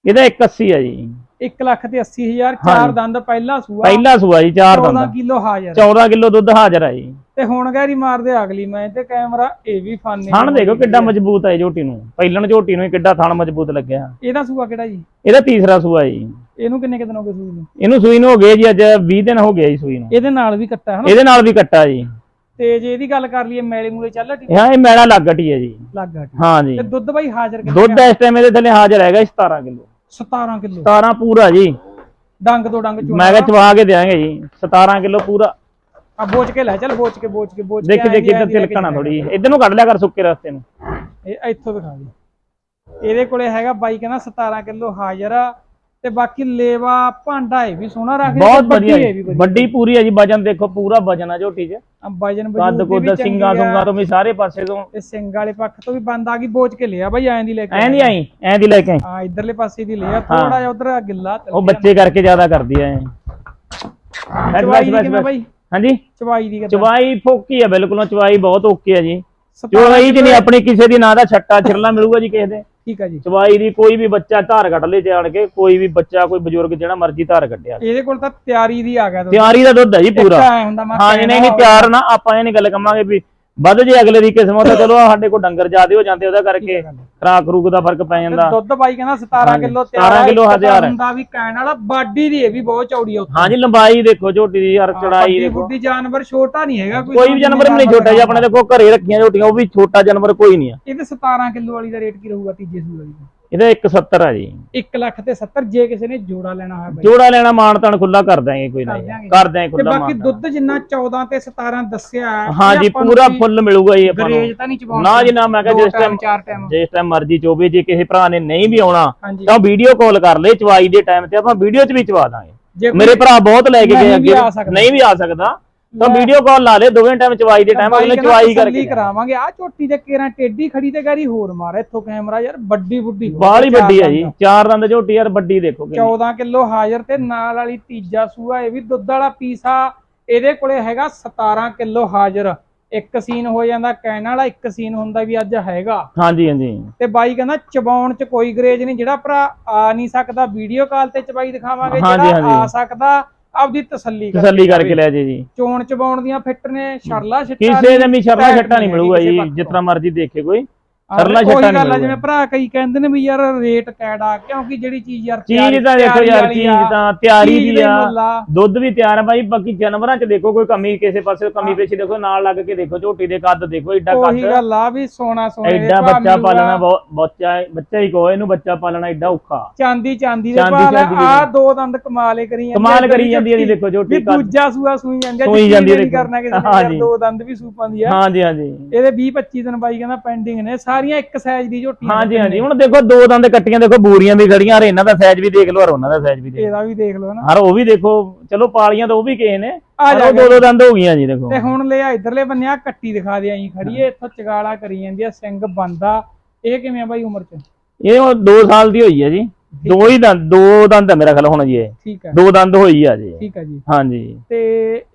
[SPEAKER 2] ਇਹਦਾ 81 ਹੈ ਜੀ।
[SPEAKER 1] 1 ਲੱਖ ਤੇ 80 ਹਜ਼ਾਰ ਚਾਰ ਦੰਦ ਪਹਿਲਾ ਸੂਆ।
[SPEAKER 2] ਪਹਿਲਾ ਸੂਆ ਜੀ ਚਾਰ
[SPEAKER 1] 14
[SPEAKER 2] ਦੰਦ।
[SPEAKER 1] ਕਿਲੋ ਹਾਜ਼ਰ।
[SPEAKER 2] 14 ਕਿਲੋ ਦੁੱਧ ਹਾਜ਼ਰ ਹੈ ਜੀ।
[SPEAKER 1] ਤੇ ਹੁਣ ਗੈਰੀ ਮਾਰਦੇ ਅਗਲੀ ਮੈਂ ਤੇ ਕੈਮਰਾ ਇਹ ਵੀ ਫਾਨੇ
[SPEAKER 2] ਥਣ ਦੇਖੋ ਕਿੱਡਾ ਮਜ਼ਬੂਤ ਹੈ ਝੋਟੀ ਨੂੰ। ਪਹਿਲਣ ਝੋਟੀ ਨੂੰ ਹੀ ਕਿੱਡਾ ਥਣ ਮਜ਼ਬੂਤ ਲੱਗਿਆ।
[SPEAKER 1] ਇਹਦਾ ਸੂਆ ਕਿਹੜਾ ਜੀ?
[SPEAKER 2] ਇਹਦਾ ਤੀਸਰਾ ਸੂਆ ਜੀ।
[SPEAKER 1] ਇਹਨੂੰ ਕਿੰਨੇ ਕਿਦਨ ਹੋ ਗਏ ਸੂਈ ਨੂੰ?
[SPEAKER 2] ਇਹਨੂੰ ਸੂਈ ਨੂੰ ਹੋ ਗਏ ਜੀ ਅੱਜ 20 ਦਿਨ ਹੋ ਗਏ ਜੀ ਸੂਈ ਨੂੰ।
[SPEAKER 1] ਇਹਦੇ ਨਾਲ ਵੀ ਕੱਟਾ ਹਨਾ?
[SPEAKER 2] ਇਹਦੇ ਨਾਲ ਵੀ ਕੱਟਾ ਜੀ।
[SPEAKER 1] ਤੇ ਜੇ ਇਹਦੀ ਗੱਲ ਕਰ ਲਈਏ ਮੈਲੇ ਮੂਲੇ ਚੱਲ ਟੀ
[SPEAKER 2] ਹਾਂ ਇਹ ਮੈਲਾ ਲੱਗਟੀ ਹੈ ਜੀ।
[SPEAKER 1] ਲੱਗ ਗਾ
[SPEAKER 2] ਹਾਂ ਜੀ।
[SPEAKER 1] ਤੇ ਦੁੱਧ ਬਾਈ ਹਾਜ਼ਰ ਕਿੰਨੇ
[SPEAKER 2] ਦੁੱਧ ਇਸ ਟਾਈਮ ਇਹਦੇ ਥੱਲੇ ਹਾਜ਼ਰ ਹੈਗਾ ਜੀ 17 ਕਿਲੋ।
[SPEAKER 1] 17 ਕਿਲੋ।
[SPEAKER 2] 17 ਪੂਰਾ ਜੀ।
[SPEAKER 1] ਡੰਗ ਤੋਂ ਡੰਗ ਚੋਣਾ
[SPEAKER 2] ਮੈਂ ਕਿਹਾ ਚਵਾ ਕੇ ਦੇਾਂਗੇ ਜੀ। 17 ਕਿਲੋ ਪੂਰਾ।
[SPEAKER 1] ਆ ਬੋਚ ਕੇ ਲੈ ਚੱਲ ਬੋਚ ਕੇ ਬੋਚ ਕੇ ਬੋਚ ਕੇ।
[SPEAKER 2] ਦੇਖੀ ਦੇਖੀ ਇੱਧਰ ਤਿਲਕਣਾ। ਥੋੜੀ ਇੱਧਰ ਨੂੰ ਕੱਢ ਲਿਆ ਕਰ ਸੁੱਕੇ ਰਸਤੇ ਨੂੰ।
[SPEAKER 1] ਇਹ ਇੱਥੋਂ ਦਿਖਾ ਦੇ। ਇਹਦੇ ਕੋਲੇ ਹੈਗਾ ਬਾਈ ਕਹਿੰਦਾ 17 ਕਿਲੋ ਹਾਜ਼ਰ ਆ। ਤੇ ਬਾਕੀ ਲੇਵਾ ਭਾਂਡਾ ਇਹ ਵੀ ਸੋਹਣਾ ਰੱਖ
[SPEAKER 2] ਬਹੁਤ ਵਧੀਆ। ਵੱਡੀ ਪੂਰੀ ਹੈ ਜੀ ਵਜਨ ਦੇਖੋ ਪੂਰਾ ਵਜਨ ਆ ਝੋਟੀ 'ਚ।
[SPEAKER 1] ਵਜਨ
[SPEAKER 2] ਕੱਦ ਕੁੱਦ ਸਿੰਗਾ ਸੁੰਗਾ ਤੋਂ ਵੀ ਸਾਰੇ ਪਾਸੇ ਤੋਂ।
[SPEAKER 1] ਤੇ ਸਿੰਘ ਵਾਲੇ ਪੱਖ ਤੋਂ ਵੀ ਬੰਦ ਆ ਗਈ ਬੋਚ ਕੇ ਲਿਆ ਬਾਈ ਐਂ ਦੀ ਲੈ ਕੇ
[SPEAKER 2] ਐਂ ਦੀ ਆਈ ਐਂ ਦੀ ਲੈ ਕੇ।
[SPEAKER 1] ਆ ਇਧਰਲੇ ਪਾਸੇ ਦੀ ਲਿਆ ਥੋੜਾ ਜਿਹਾ ਉਧਰ ਗਿੱਲਾ
[SPEAKER 2] ਉਹ ਬੱਚੇ ਕਰਕੇ ਜ਼ਿਆਦਾ ਕਰਦੀ ਐ। ਬਸ ਬਸ
[SPEAKER 1] ਦੀ
[SPEAKER 2] ਬਸ ਹਾਂਜੀ?
[SPEAKER 1] ਚਵਾਈ ਦੀ?
[SPEAKER 2] ਚਵਾਈ ਫੋਕੀ ਆ ਬਿਲਕੁਲ ਚਵਾਈ ਬਹੁਤ ਓਕੇ ਆ ਜੀ। ਚਵਾਈ ਚ ਨਹੀਂ ਆਪਣੀ ਕਿਸੇ ਦੀ ਨਾਂ ਦਾ ਛੱਟਾ ਛਿਰਲਾ ਮਿਲੂਗਾ ਜੀ ਕਿਸੇ ਦੇ।
[SPEAKER 1] ਠੀਕ ਆ ਜੀ।
[SPEAKER 2] ਚਵਾਈ ਦੀ ਕੋਈ ਵੀ ਬੱਚਾ ਧਾਰ ਕੱਢ ਲੇ ਜਾਣ ਕੇ ਕੋਈ ਵੀ ਬੱਚਾ ਕੋਈ ਬਜ਼ੁਰਗ ਜਿਹੜਾ ਮਰਜ਼ੀ ਧਾਰ ਕੱਢਿਆ
[SPEAKER 1] ਇਹਦੇ ਕੋਲ ਤਾਂ ਤਿਆਰੀ ਦੀ ਆ ਗਿਆ।
[SPEAKER 2] ਤਿਆਰੀ ਦਾ ਦੁੱਧ ਹੈ ਜੀ ਪੂਰਾ। ਹਾਂ ਜੀ ਨਹੀਂ ਨਹੀਂ ਪਿਆਰ ਨਾ ਆਪਾਂ ਇਹ ਨਹੀਂ ਗੱਲ ਕਮਾਂਗੇ ਵੀ ਵੱਧ ਜੇ ਅਗਲੇ ਦੀ ਕਿਸਮਤ ਆ ਚਲੋ ਸਾਡੇ ਕੋਲ ਡੰਗਰ ਜ਼ਿਆਦੇ ਹੋ ਜਾਂਦੇ ਉਹਦਾ ਕਰਕੇ ਖਰਾਕ ਖਰੂਕ ਦਾ ਫ਼ਰਕ ਪੈ ਜਾਂਦਾ।
[SPEAKER 1] ਦੁੱਧ ਬਾਈ ਕਹਿੰਦਾ 17
[SPEAKER 2] ਹਾਂਜੀ,
[SPEAKER 1] ਕਿਲੋ
[SPEAKER 2] 17 ਕਿੱਲੋ ਹਜ਼ਾਰ।
[SPEAKER 1] ਹੁੰਦਾ ਵੀ ਕਹਿਣ ਵਾਲਾ ਬਾਡੀ ਦੀ ਇਹ ਵੀ ਬਹੁਤ ਚੌੜੀ ਆ ਉੱਥੇ।
[SPEAKER 2] ਹਾਂ ਜੀ ਲੰਬਾਈ ਦੇਖੋ ਝੋਟੀ ਦੀ ਯਾਰ ਚੜਾਈ ਦੇਖੋ।
[SPEAKER 1] ਬੁੱਢੀ ਜਾਨਵਰ ਛੋਟਾ ਨਹੀਂ ਹੈਗਾ
[SPEAKER 2] ਕੋਈ ਵੀ ਜਾਨਵਰ ਨਹੀਂ ਛੋਟਾ ਜੀ ਆਪਣੇ ਦੇਖੋ ਘਰੇ ਰੱਖੀਆਂ ਝੋਟੀਆਂ ਉਹ ਵੀ ਛੋਟਾ ਜਾਨਵਰ ਕੋਈ ਨਹੀਂ ਆ।
[SPEAKER 1] ਇਹਦੇ 17 ਕਿਲੋ ਵਾਲੀ ਦਾ ਰੇਟ ਕੀ ਰਹੂਗਾ ਤੀਜੇ ਸੂਏ ਵਾਲੀ ਦਾ?
[SPEAKER 2] ਇਹਦਾ 170 ਆ ਜੀ।
[SPEAKER 1] 1 ਲੱਖ ਤੇ 70 ਜੇ ਕਿਸੇ ਨੇ ਜੋੜਾ ਲੈਣਾ ਹੋਇਆ ਬਾਈ।
[SPEAKER 2] ਜੋੜਾ ਲੈਣਾ ਮਾਨ ਤਾਨ ਖੁੱਲਾ ਕਰ ਦਾਂਗੇ ਕੋਈ ਨਾ। ਕਰ ਦਿਆਂਗੇ।
[SPEAKER 1] ਤੇ
[SPEAKER 2] ਖੁੱਲਾ
[SPEAKER 1] ਬਾਕੀ
[SPEAKER 2] ਮਾਨ
[SPEAKER 1] ਦੁੱਧ ਜਿੰਨਾ 14 ਤੇ 17 ਦੱਸਿਆ ਹੈ,
[SPEAKER 2] ਹਾਂ
[SPEAKER 1] ਇਹ
[SPEAKER 2] ਜੀ
[SPEAKER 1] ਆਪਾਂ ਨੂੰ
[SPEAKER 2] ਪੂਰਾ
[SPEAKER 1] ਕੋਈ
[SPEAKER 2] ਫੁੱਲ ਮਿਲੂਗਾ ਜੀ ਆਪਾਂ ਨੂੰ।
[SPEAKER 1] ਗਰੇਜ ਤਾਂ ਨਹੀਂ ਚਵਾਉਣਾ
[SPEAKER 2] ਨਾ ਜੀ ਨਾ ਮੈਂ ਕਿਹਾ
[SPEAKER 1] ਦੋ
[SPEAKER 2] ਜਿਸ
[SPEAKER 1] time,
[SPEAKER 2] ਟਾਈਮ
[SPEAKER 1] ਚਾਰ ਟਾਈਮ।
[SPEAKER 2] ਜਿਸ ਟਾਈਮ ਮਰਜ਼ੀ ਚੋਵੇ ਜੇ ਕਿਸੇ ਭਰਾ ਨੇ ਨਹੀਂ ਵੀ ਆਉਣਾ
[SPEAKER 1] ਹਾਂਜੀ।
[SPEAKER 2] ਤਾਂ ਵੀਡੀਓ ਕਾਲ ਕਰ ਲੈ ਚਵਾਈ ਦੇ ਟਾਈਮ ਤੇ ਆਪਾਂ ਵੀਡੀਓ 'ਚ ਵੀ ਚਵਾ ਦਾਂਗੇ।
[SPEAKER 1] ਜੇ ਕੋਈ
[SPEAKER 2] ਮੇਰੇ ਭਰਾ ਬਹੁਤ ਲੈ ਕੇ
[SPEAKER 1] ਨਹੀਂ
[SPEAKER 2] ਗਏ
[SPEAKER 1] ਵੀ
[SPEAKER 2] ਅੱਗੇ
[SPEAKER 1] ਆ ਸਕਦਾ।
[SPEAKER 2] ਨਹੀਂ ਵੀ ਆ ਸਕਦਾ। ਤਾਂ ਵੀਡੀਓ ਕਾਲ ਲਾ ਲੈ ਦੋਵੇਂ ਟਾਈਮ ਚਵਾਈ ਦੇ ਟਾਈਮ
[SPEAKER 1] ਕਹਿੰਦਾ
[SPEAKER 2] ਚਵਾਈ ਕਰਕੇ।
[SPEAKER 1] ਕਰਾਵਾਂਗੇ। ਆ ਝੋਟੀ ਦੇ ਕੇਰਾਂ ਟੇਢੀ ਖੜੀ ਤੇ ਗਾਰੀ ਹੋਰ ਮਾਰ ਇੱਥੋਂ ਕੈਮਰਾ ਯਾਰ ਵੱਡੀ ਬੁੱਢੀ ਹੋ
[SPEAKER 2] ਬਾਹਲੀ ਵੱਡੀ ਹੈ ਜੀ। ਚਾਰ ਦੰਦ ਝੋਟੀ ਯਾਰ ਵੱਡੀ ਦੇਖੋ ਕਿੰਨੀ।
[SPEAKER 1] 14 ਕਿਲੋ ਹਾਜ਼ਰ ਤੇ ਨਾਲ ਵਾਲੀ ਤੀਜਾ ਸੂਆ ਇਹ ਵੀ ਦੁੱਧ ਵਾਲਾ ਪੀਸਾ ਇਹਦੇ ਕੋਲੇ ਹੈਗਾ 17 ਕਿਲੋ ਹਾਜ਼ਰ। ਇੱਕ ਸੀਨ ਹੋ ਜਾਂਦਾ ਕਹਿਣ ਵਾਲਾ ਇੱਕ ਸੀਨ ਹੁੰਦਾ ਵੀ ਅੱਜ ਹੈਗਾ।
[SPEAKER 2] ਹਾਂਜੀ ਹਾਂਜੀ।
[SPEAKER 1] ਤੇ ਬਾਈ ਕਹਿੰਦਾ ਚਬਾਉਣ ਚ ਕੋਈ ਗਰੇਜ ਨਹੀਂ। ਜਿਹੜਾ ਭਰਾ ਆ ਨਹੀਂ ਸਕਦਾ ਵੀਡੀਓ ਕਾਲ ਤੇ ਚਬਾਈ ਦਿਖਾਵਾਂਗੇ। ਜਿਹੜਾ ਆ। ਸਕਦਾ ਆਪਦੀ ਤਸੱਲੀ
[SPEAKER 2] ਤਸੱਲੀ ਕਰਕੇ। ਲੈ ਜੇ ਜੀ
[SPEAKER 1] ਚੋਣ ਚਬਾਉਣ ਦੀਆਂ ਫਿੱਟ ਨੇ ਛਰਲਾ ਛਿੱਟਾ
[SPEAKER 2] ਕਿਸੇ ਦੇ ਵੀ ਸ਼ਰਲਾ
[SPEAKER 1] ਟੈਟ
[SPEAKER 2] ਛੱਟਾ ਨਹੀਂ ਮਿਲੂਗਾ ਜੀ। ਤਰ੍ਹਾਂ ਮਰਜ਼ੀ ਦੇਖੇ ਕੋਈ ਸਰਲਾ
[SPEAKER 1] ਉਹੀ
[SPEAKER 2] ਛੱਟਾ ਨਹੀਂ
[SPEAKER 1] ਗੱਲ ਆ। ਜਿਵੇਂ ਭਰਾ ਕਈ ਕਹਿੰਦੇ ਨੇ ਵੀ ਯਾਰ ਰੇਟ ਕੈੜਾ ਕਿਉਂਕਿ ਜਿਹੜੀ ਚੀਜ਼ ਯਾਰ
[SPEAKER 2] ਚੀਜ਼ ਤਾਂ ਦੇਖੋ ਯਾਰ ਚੀਜ਼
[SPEAKER 1] ਆ,
[SPEAKER 2] ਤਾਂ ਤਿਆਰੀ
[SPEAKER 1] ਦਾ
[SPEAKER 2] ਆ
[SPEAKER 1] ਆ।
[SPEAKER 2] ਦੁੱਧ ਵੀ ਤਿਆਰ ਆ ਬਾਈ ਬਾਕੀ ਜਾਨਵਰਾਂ 'ਚ ਦੇਖੋ ਕੋਈ ਕਮੀ ਕਿਸੇ ਪਾਸੇ ਕਮੀ। ਪੇਸ਼ੀ ਦੇਖੋ ਨਾਲ ਲੱਗ ਕੇ ਦੇਖੋ ਝੋਟੀ ਦੇ ਕੱਦ ਦੇਖੋ
[SPEAKER 1] ਉਹੀ
[SPEAKER 2] ਕੱਦ
[SPEAKER 1] ਗੱਲ ਆ ਵੀ ਸੋਨਾ ਸੋਨੇ
[SPEAKER 2] ਐਡਾ ਬੱਚਾ। ਪਾਲਣਾ ਬਹੁਤ ਬੱਚਾ ਹੈ- ਬੱਚਾ ਹੀ ਕਹੋ ਇਹਨੂੰ ਬੱਚਾ ਪਾਲਣਾ ਐਡਾ ਔਖਾ
[SPEAKER 1] ਚਾਂਦੀ ਚਾਂਦੀ ਦੇ
[SPEAKER 2] ਦੇ
[SPEAKER 1] ਆ ਦੋ ਦੰਦ ਕਮਾਲੇ ਕਰੀ ਜਾਂਦੀ
[SPEAKER 2] ਕਮਾਲ
[SPEAKER 1] ਆ,
[SPEAKER 2] ਕਰੀ ਜਾਂਦੀ ਹੈ ਜੀ ਦੇਖੋ ਝੋਟੀ ਕੱਦ
[SPEAKER 1] ਦੂਜਾ ਸੂਆ ਸੂਈ ਜਾਂਦੀ ਆ
[SPEAKER 2] ਸੂਈ ਜਾਂਦੀ ਆ।
[SPEAKER 1] ਕਰਨਾ ਕਿਸੇ। ਦੋ ਦੰਦ ਵੀ ਸੂ ਪਾਉਂਦੀ ਆ
[SPEAKER 2] ਹਾਂਜੀ ਹਾਂਜੀ
[SPEAKER 1] ਇਹਦੇ 20 25 ਦਿਨ ਬਾਈ ਕਹਿੰਦਾ ਪੈਂਡਿੰਗ ਨੇ ਸਾਰੀਆਂ ਇੱਕ ਸਾਈਜ਼ ਦੀ ਝੋਟੀਆਂ
[SPEAKER 2] ਹਾਂਜੀ ਹਾਂਜੀ। ਹੁਣ ਦੇਖੋ ਦੋ ਦੰਦ ਕੱਟੀਆਂ ਦੇਖੋ ਬੂਰੀਆਂ ਵੀ ਖੜੀਆਂ ਹਰ ਇਹਨਾਂ ਦਾ ਸਾਈਜ਼ ਵੀ ਦੇਖ ਲਓ ਹਰ ਉਹਨਾਂ ਦਾ ਸਾਈਜ਼ ਵੀ ਦੇਖ
[SPEAKER 1] ਇਹਦਾ ਵੀ ਦੇਖ ਲਓ ਨਾ
[SPEAKER 2] ਹਰ ਉਹ ਵੀ ਦੇਖੋ ਚਲੋ ਪਾਲੀਆਂ ਤਾਂ ਉਹ ਵੀ ਕਿਸੇ ਨੇ
[SPEAKER 1] ਆ
[SPEAKER 2] ਉਹ ਦੋ ਦੋ ਦੰਦ ਹੋ ਗਈਆਂ ਜੀ ਦੇਖੋ।
[SPEAKER 1] ਤੇ ਹੁਣ ਲਿਆ ਇਧਰਲੇ ਬੰਨੇ ਆ ਕੱਟੀ ਦਿਖਾ ਦੇ ਆਈ ਖੜੀ ਏ ਇੱਥੋਂ ਚਗਾਲਾ ਕਰੀ ਜਾਂਦੀ ਆ ਸਿੰਘ ਬੰਦਾ ਇਹ ਕਿਵੇਂ ਆ ਬਾਈ ਉਮਰ ਚ?
[SPEAKER 2] ਇਹ ਉਹ 2 ਸਾਲ ਦੀ ਹੋਈ ਹੈ ਜੀ। ਦੋ ਹੀ ਦੰਦ ਦੋ ਦੰਦ ਹੈ ਮੇਰਾ ਖਿਆਲ ਹੁਣ ਜੀ ਇਹ
[SPEAKER 1] ਠੀਕ
[SPEAKER 2] ਦੋ ਦੰਦ ਹੋਈ ਆ ਜੀ
[SPEAKER 1] ਠੀਕ ਆ ਜੀ।
[SPEAKER 2] ਹਾਂਜੀ।
[SPEAKER 1] ਤੇ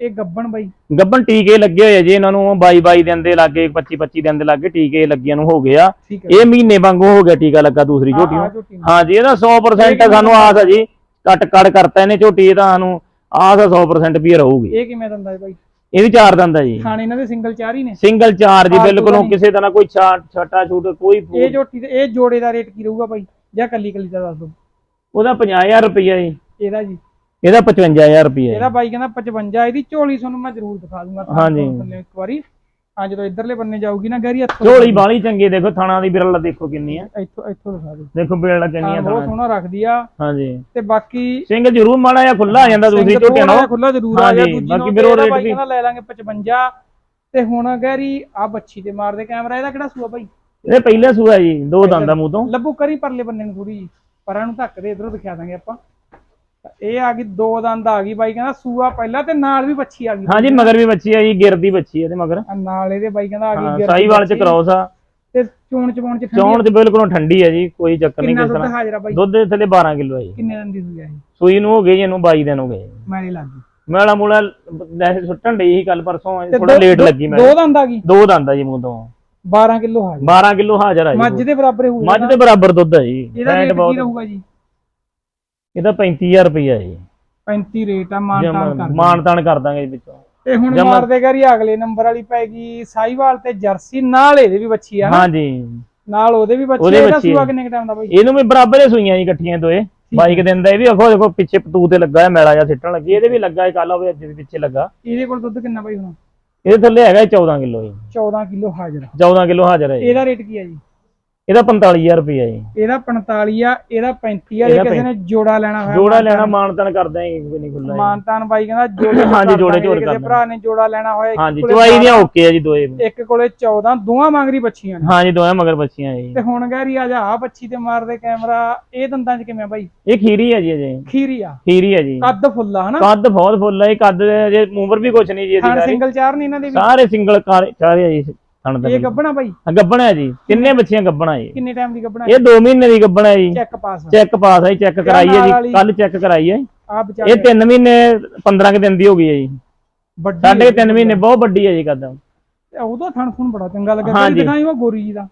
[SPEAKER 1] ਇਹ ਗੱਬਣ ਬਾਈ?
[SPEAKER 2] ਗੱਬਨ ਟੀਕੇ ਲੱਗੇ ਹੋਏ ਆ ਜੀ ਇਹਨਾਂ ਨੂੰ 22 22 ਦਿਨ ਦੇ ਲਾਗੇ 25 25 ਦਿਨ ਦੇ ਲਾਗੇ ਟੀਕੇ ਲੱਗਿਆਂ ਨੂੰ ਹੋ ਗਿਆ ਇਹ ਮਹੀਨੇ ਵਾਂਗੂ ਹੋ ਗਿਆ ਟੀਕਾ ਲੱਗਾ ਦੂਸਰੀ ਝੋਟੀ ਨੂੰ। ਹਾਂਜੀ ਇਹਦਾ 100% ਸਾਨੂੰ ਆਸ ਹੈ ਜੀ ਕੱਟ ਕੱਟ ਕਰਤਾ ਇਹਨੇ ਝੋਟੀ ਇਹ ਤਾਂ ਸਾਨੂੰ ਆਸ ਹੈ 100% ਵੀ ਰਹੂਗੀ।
[SPEAKER 1] ਇਹ ਕਿਵੇਂ ਦੰਦਾ ਹੈ ਬਾਈ?
[SPEAKER 2] ਇਹ ਵੀ ਚਾਰ ਦੰਦ ਹੈ ਜੀ।
[SPEAKER 1] ਖਾਣੇ ਇਹਨਾਂ ਦੇ ਸਿੰਗਲ ਚਾਰ ਹੀ ਨੇ?
[SPEAKER 2] ਸਿੰਗਲ ਚਾਰ ਜੀ ਬਿਲਕੁਲ। ਕਿਸੇ ਤਰ੍ਹਾਂ ਕੋਈ ਛਾਟ ਛਾਟਾ ਕੋਈ
[SPEAKER 1] ਇਹ ਝੋਟੀ ਇਹ ਜੋੜੇ ਦਾ ਰੇਟ ਕੀ ਰਹੂਗਾ ਬਾਈ? ਜਾਂ ਕੱਲੀ ਕੱਲੀ ਦਾ ਦੱਸ ਦੋ।
[SPEAKER 2] ਉਹਦਾ 50000 ਰੁਪਇਆ ਜੀ।
[SPEAKER 1] ਇਹਦਾ ਜੀ।
[SPEAKER 2] ਇਹਦਾ 55000 ਰੁਪਇਆ
[SPEAKER 1] ਇਹਦਾ ਬਾਈ ਕਹਿੰਦਾ 55 ਇਹਦੀ ਝੋਲੀ ਤੁਹਾਨੂੰ ਮੈਂ ਜ਼ਰੂਰ ਦਿਖਾ ਦੂੰਗਾ
[SPEAKER 2] ਹਾਂਜੀ।
[SPEAKER 1] ਥੱਲੇ ਇੱਕ ਵਾਰੀ। ਹਾਂ ਜਦੋਂ ਇਧਰਲੇ ਬੰਨੇ ਜਾਊਗੀ ਨਾ ਗੈਰੀ ਇੱਥੋਂ
[SPEAKER 2] ਝੋਲੀ ਬਾਲੀ ਚੰਗੀ ਦੇਖੋ ਥਾਣਾ ਦੀ ਬਿਰਲ ਦੇਖੋ ਕਿੰਨੀ ਆ।
[SPEAKER 1] ਇੱਥੋਂ ਇੱਥੋਂ ਦਿਖਾ ਦਿਓ।
[SPEAKER 2] ਦੇਖੋ ਬਿਰਲ ਕਿੰਨੀ ਆ
[SPEAKER 1] ਬਹੁਤ ਸੋਹਣਾ ਰੱਖਦੀ ਆ।
[SPEAKER 2] ਹਾਂਜੀ।
[SPEAKER 1] ਤੇ ਬਾਕੀ
[SPEAKER 2] ਸਿੰਘ ਜ਼ਰੂਰ ਮਾੜਾ ਜਿਹਾ ਖੁੱਲਾ ਆ ਜਾਂਦਾ ਦੂਸਰੀ ਝੋਟੀਆਂ ਨਾਲੋਂ।
[SPEAKER 1] ਖੁੱਲਾ ਜ਼ਰੂਰ ਆ
[SPEAKER 2] ਹਾਂਜੀ,
[SPEAKER 1] ਦੂਜੀ
[SPEAKER 2] ਬਾਕੀ rate
[SPEAKER 1] ਬਾਈ
[SPEAKER 2] ਵੀ-
[SPEAKER 1] ਲੈ ਲਾਂਗੇ 55 ਤੇ ਹੁਣ ਗੈਰੀ ਆ ਬੱਚੀ ਤੇ ਮਾਰਦੇ ਕੈਮਰਾ ਇਹਦਾ ਕਿਹੜਾ ਸੂਆ ਬਾਈ?
[SPEAKER 2] ਇਹ ਪਹਿਲੇ ਸੂਆ ਜੀ ਦੋ ਦੰਦਾਂ ਮੂੰਹ ਤੋਂ।
[SPEAKER 1] ਲੱਭੂ ਕਰੀ ਪਰਲੇ ਬੰਨੇ ਨੂੰ ਥੋੜੀ ਜੀ ਪਰਾਂ ਨੂੰ ਧੱਕ ਦੇ ਇਧਰੋਂ ਦਿਖਾ ਦਾਂਗੇ ਆਪਾਂ। ਇਹ ਆ ਗਈ ਦੋ ਦੰਦ ਆ ਗਈ ਬਾਈ ਕਹਿੰਦਾ ਸੂਆ ਪਹਿਲਾਂ ਤੇ ਨਾਲ ਵੀ ਬੱਚੀ ਆ ਗਈ।
[SPEAKER 2] ਹਾਂਜੀ ਮਗਰ ਵੀ ਬੱਚੀ ਆ ਜੀ ਗਿਰਦੀ ਬੱਚੀ ਆ ਇਹਦੇ ਮਗਰ।
[SPEAKER 1] ਨਾਲ ਇਹਦੇ ਬਾਈ ਕਹਿੰਦਾ ਆ
[SPEAKER 2] ਹਾਂ,
[SPEAKER 1] ਗਈ ਗਿਰਦੀ
[SPEAKER 2] ਸਾਹੀਵਾਲ ਚ। ਕ੍ਰੋਸ ਆ।
[SPEAKER 1] ਤੇ ਚੋਣ ਚਪਾਉਣ ਚ
[SPEAKER 2] ਚੌਣ ਚ ਬਿਲਕੁਲ ਠੰਡੀ ਆ ਜੀ ਕੋਈ ਚੱਕਰ ਨਹੀਂ ਕਿਸੇ
[SPEAKER 1] ਦੁੱਧ
[SPEAKER 2] ਤਰ੍ਹਾਂ।
[SPEAKER 1] ਹਾਜ਼ਰਾ ਬਾਈ?
[SPEAKER 2] ਦੁੱਧ ਦੇ ਥੱਲੇ 12 ਕਿਲੋ ਆ ਜੀ।
[SPEAKER 1] ਕਿੰਨੇ ਦਿਨ ਦੀ ਆ ਇਹ?
[SPEAKER 2] ਸੂਈ ਨੂੰ ਹੋ ਗਏ ਜੀ ਇਹਨੂੰ 22 ਦਿਨ ਹੋ ਗਏ।
[SPEAKER 1] ਮੈਨੇ ਲੱਗ ਗਈ।
[SPEAKER 2] ਮੇਲਾ ਮੂਲਾ ਵੈਸੇ ਸੁੱਟਣ ਡਈ ਸੀ ਕੱਲ ਪਰਸੋਂ
[SPEAKER 1] ਤੇ
[SPEAKER 2] ਥੋੜਾ
[SPEAKER 1] ਦੋ-
[SPEAKER 2] ਲੇਟ
[SPEAKER 1] ਦੋ-
[SPEAKER 2] ਲੱਗੀ ਮੈਂ
[SPEAKER 1] ਦੋ ਦੰਦ ਆ ਗਈ?
[SPEAKER 2] ਦੋ ਦੰਦ ਆ ਜੀ ਮੂੰਹ ਤੋਂ।
[SPEAKER 1] 12 ਕਿਲੋ ਹਾਜ਼ਰ।
[SPEAKER 2] 12 ਕਿਲੋ ਹਾਜ਼ਰ ਆ
[SPEAKER 1] ਮੱਝ
[SPEAKER 2] ਜੀ
[SPEAKER 1] ਦੇ ਬਰਾਬਰ ਹੋਊਗਾ
[SPEAKER 2] ਮੱਝ ਦੇ ਬਰਾਬਰ ਦੁੱਧ ਆ ਜੀ।
[SPEAKER 1] ਇਹਦਾ ਰੇਟ ਕੀ ਰਹੂਗਾ ਜੀ?
[SPEAKER 2] ਇਹਦਾ 35000 ਰੁਪਇਆ ਜੀ।
[SPEAKER 1] 35 ਰੇਟ ਆ ਮਾਨਤਾਨ ਕਰ
[SPEAKER 2] ਮਾਨ ਤਾਨ ਕਰ ਦਾਂਗੇ ਜੀ ਵਿੱਚੋਂ।
[SPEAKER 1] ਤੇ ਹੁਣ
[SPEAKER 2] ਜਮਾਂ-
[SPEAKER 1] ਮਾਰਦੇ ਗਰੀ ਅਗਲੇ ਨੰਬਰ ਵਾਲੀ ਪੈ ਗਈ ਸਾਈਵਾਲ ਤੇ ਜਰਸੀ ਨਾਲ ਇਹਦੇ ਵੀ ਬੱਚੀ ਆ ਨਾ।
[SPEAKER 2] ਹਾਂਜੀ
[SPEAKER 1] ਨਾਲ ਉਹਦੇ ਵੀ ਬੱਚੀ ਇਹਦਾ ਸੂਆ। ਕਿੰਨੇ ਟਾਈਮ ਦਾ ਬਾਈ?
[SPEAKER 2] ਇਹਨੂੰ ਵੀ ਬਰਾਬਰ ਹੀ ਸੂਈਆਂ ਜੀ ਇਕੱਠੀਆਂ ਦੋਏ। ਬਾਈਕ ਦਿਨ ਦਾ ਇਹ ਵੀ ਆਖੋ ਦੇਖੋ ਪਿੱਛੇ ਪਤੂ ਤੇ ਲੱਗਾ ਹੈ ਮੈਲਾ ਜਾਂ ਸਿੱਟਣ ਲੱਗੀ। ਇਹਦੇ ਵੀ ਲੱਗਾ ਹੈ ਕੱਲ ਹੋਵੇ ਅੱਜ ਵੀ ਪਿੱਛੇ ਲੱਗਾ।
[SPEAKER 1] ਇਹਦੇ ਕੋਲ ਦੁੱਧ ਕਿੰਨਾ ਬਾਈ ਹੁਣ?
[SPEAKER 2] ਇਹਦੇ ਥੱਲੇ ਹੈਗਾ 14 ਕਿਲੋ ਜੀ।
[SPEAKER 1] 14 ਕਿਲੋ ਹਾਜ਼ਰ
[SPEAKER 2] 14 ਕਿਲੋ ਹਾਜ਼ਰ ਹੈ ਜੀ।
[SPEAKER 1] ਇਹਦਾ ਰੇਟ ਕੀ ਆ ਜੀ?
[SPEAKER 2] ਇਹਦਾ 45000 ਰੁਪਇਆ ਜੀ।
[SPEAKER 1] ਇਹਦਾ 45 ਆ ਇਹਦਾ 35 ਆ ਜੇ ਕਿਸੇ ਨੇ ਜੋੜਾ ਲੈਣਾ ਹੋਇਆ
[SPEAKER 2] ਜੋੜਾ ਲੈਣਾ ਮਾਨ ਤਾਨ ਕਰ ਦਾਂਗੇ ਕੋਈ ਨਹੀਂ ਖੁੱਲਾ ਜੀ।
[SPEAKER 1] ਮਾਨਤਾਨ ਬਾਈ ਕਹਿੰਦਾ ਜੋੜੇ
[SPEAKER 2] ਹਾਂਜੀ, ਜੋੜੇ ਜੋੜ ਕਰ
[SPEAKER 1] ਭਰਾ ਨੇ ਜੋੜਾ ਲੈਣਾ ਹੋਇਆ
[SPEAKER 2] ਹਾਂਜੀ ਚਵਾਈ ਦੀਆਂ ਓਕੇ ਆ ਜੀ ਦੋਏ।
[SPEAKER 1] ਇੱਕ ਕੋਲੇ 14 ਦੋਵਾਂ ਮੰਗਰੀ ਬੱਚੀਆਂ ਨੇ।
[SPEAKER 2] ਹਾਂਜੀ ਦੋਏ ਮਗਰ ਬੱਚੀਆਂ ਜੀ।
[SPEAKER 1] ਤੇ ਹੁਣ ਗੈਰੀ ਆ ਜਾ ਆ ਬੱਚੀ ਤੇ ਮਾਰਦੇ ਕੈਮਰਾ ਇਹ ਦੰਦਾਂ 'ਚ ਕਿਵੇਂ ਆ ਬਾਈ?
[SPEAKER 2] ਇਹ ਖੀਰੀ ਹੈ ਜੀ ਅਜੇ।
[SPEAKER 1] ਖੀਰੀ ਆ।
[SPEAKER 2] ਖੀਰੀ ਹੈ ਜੀ।
[SPEAKER 1] ਕੱਦ ਫੁੱਲਾ ਹਨਾ?
[SPEAKER 2] ਕੱਦ ਬਹੁਤ ਫੁੱਲ ਇਹ ਕੱਦ ਅਜੇ ਉਮਰ ਵੀ ਕੁਛ ਨਹੀਂ ਜੀ ਇਹਦੀ
[SPEAKER 1] ਸਿੰਗਲ ਚਾਰ ਨਹੀਂ ਇਹਨਾਂ ਦੇ ਵੀ।
[SPEAKER 2] ਸਾਰੇ ਸਿੰਗਲ ਚਾਰੇ ਆ ਜੀ। ਥਣ ਦਾ
[SPEAKER 1] ਇਹ ਗੱਬਣਾ ਬਾਈ?
[SPEAKER 2] ਗੱਬਣਾ ਹੈ ਜੀ। ਤਿੰਨੇ ਬੱਚੀਆਂ ਗੱਬਣਾ ਜੀ
[SPEAKER 1] ਕਿੰਨੇ ਟਾਈਮ ਦੀ ਗੱਬਣਾ
[SPEAKER 2] ਇਹ 2 ਮਹੀਨੇ ਦੀ ਗੱਬਣਾ ਹੈ ਜੀ
[SPEAKER 1] ਚੈੱਕ ਪਾਸ
[SPEAKER 2] ਚੈੱਕ ਪਾਸ ਹੈ ਚੈੱਕ ਕਰਾਈ ਹੈ
[SPEAKER 1] ਨਾਲ
[SPEAKER 2] ਜੀ
[SPEAKER 1] ਵਾਲੀ-
[SPEAKER 2] ਕੱਲ ਚੈੱਕ ਕਰਾਈ ਹੈ
[SPEAKER 1] ਆ ਵਿਚਾਰੇ
[SPEAKER 2] ਇਹ 3 ਮਹੀਨੇ 15 ਕੁ ਦਿਨ ਦੀ ਹੋ ਗਈ ਹੈ ਜੀ।
[SPEAKER 1] ਵੱਡੀ
[SPEAKER 2] ਸਾਢੇ 3 ਮਹੀਨੇ ਬਹੁਤ ਵੱਡੀ ਹੈ ਜੀ ਕੱਦ
[SPEAKER 1] ਉਹਦਾ ਥਣ ਥਣ ਬੜਾ ਚੰਗਾ ਲੱਗਾ। ਤੇ ਦਿਖਾਈ ਉਹ ਗੋਰੀ ਜੀ ਦਾ।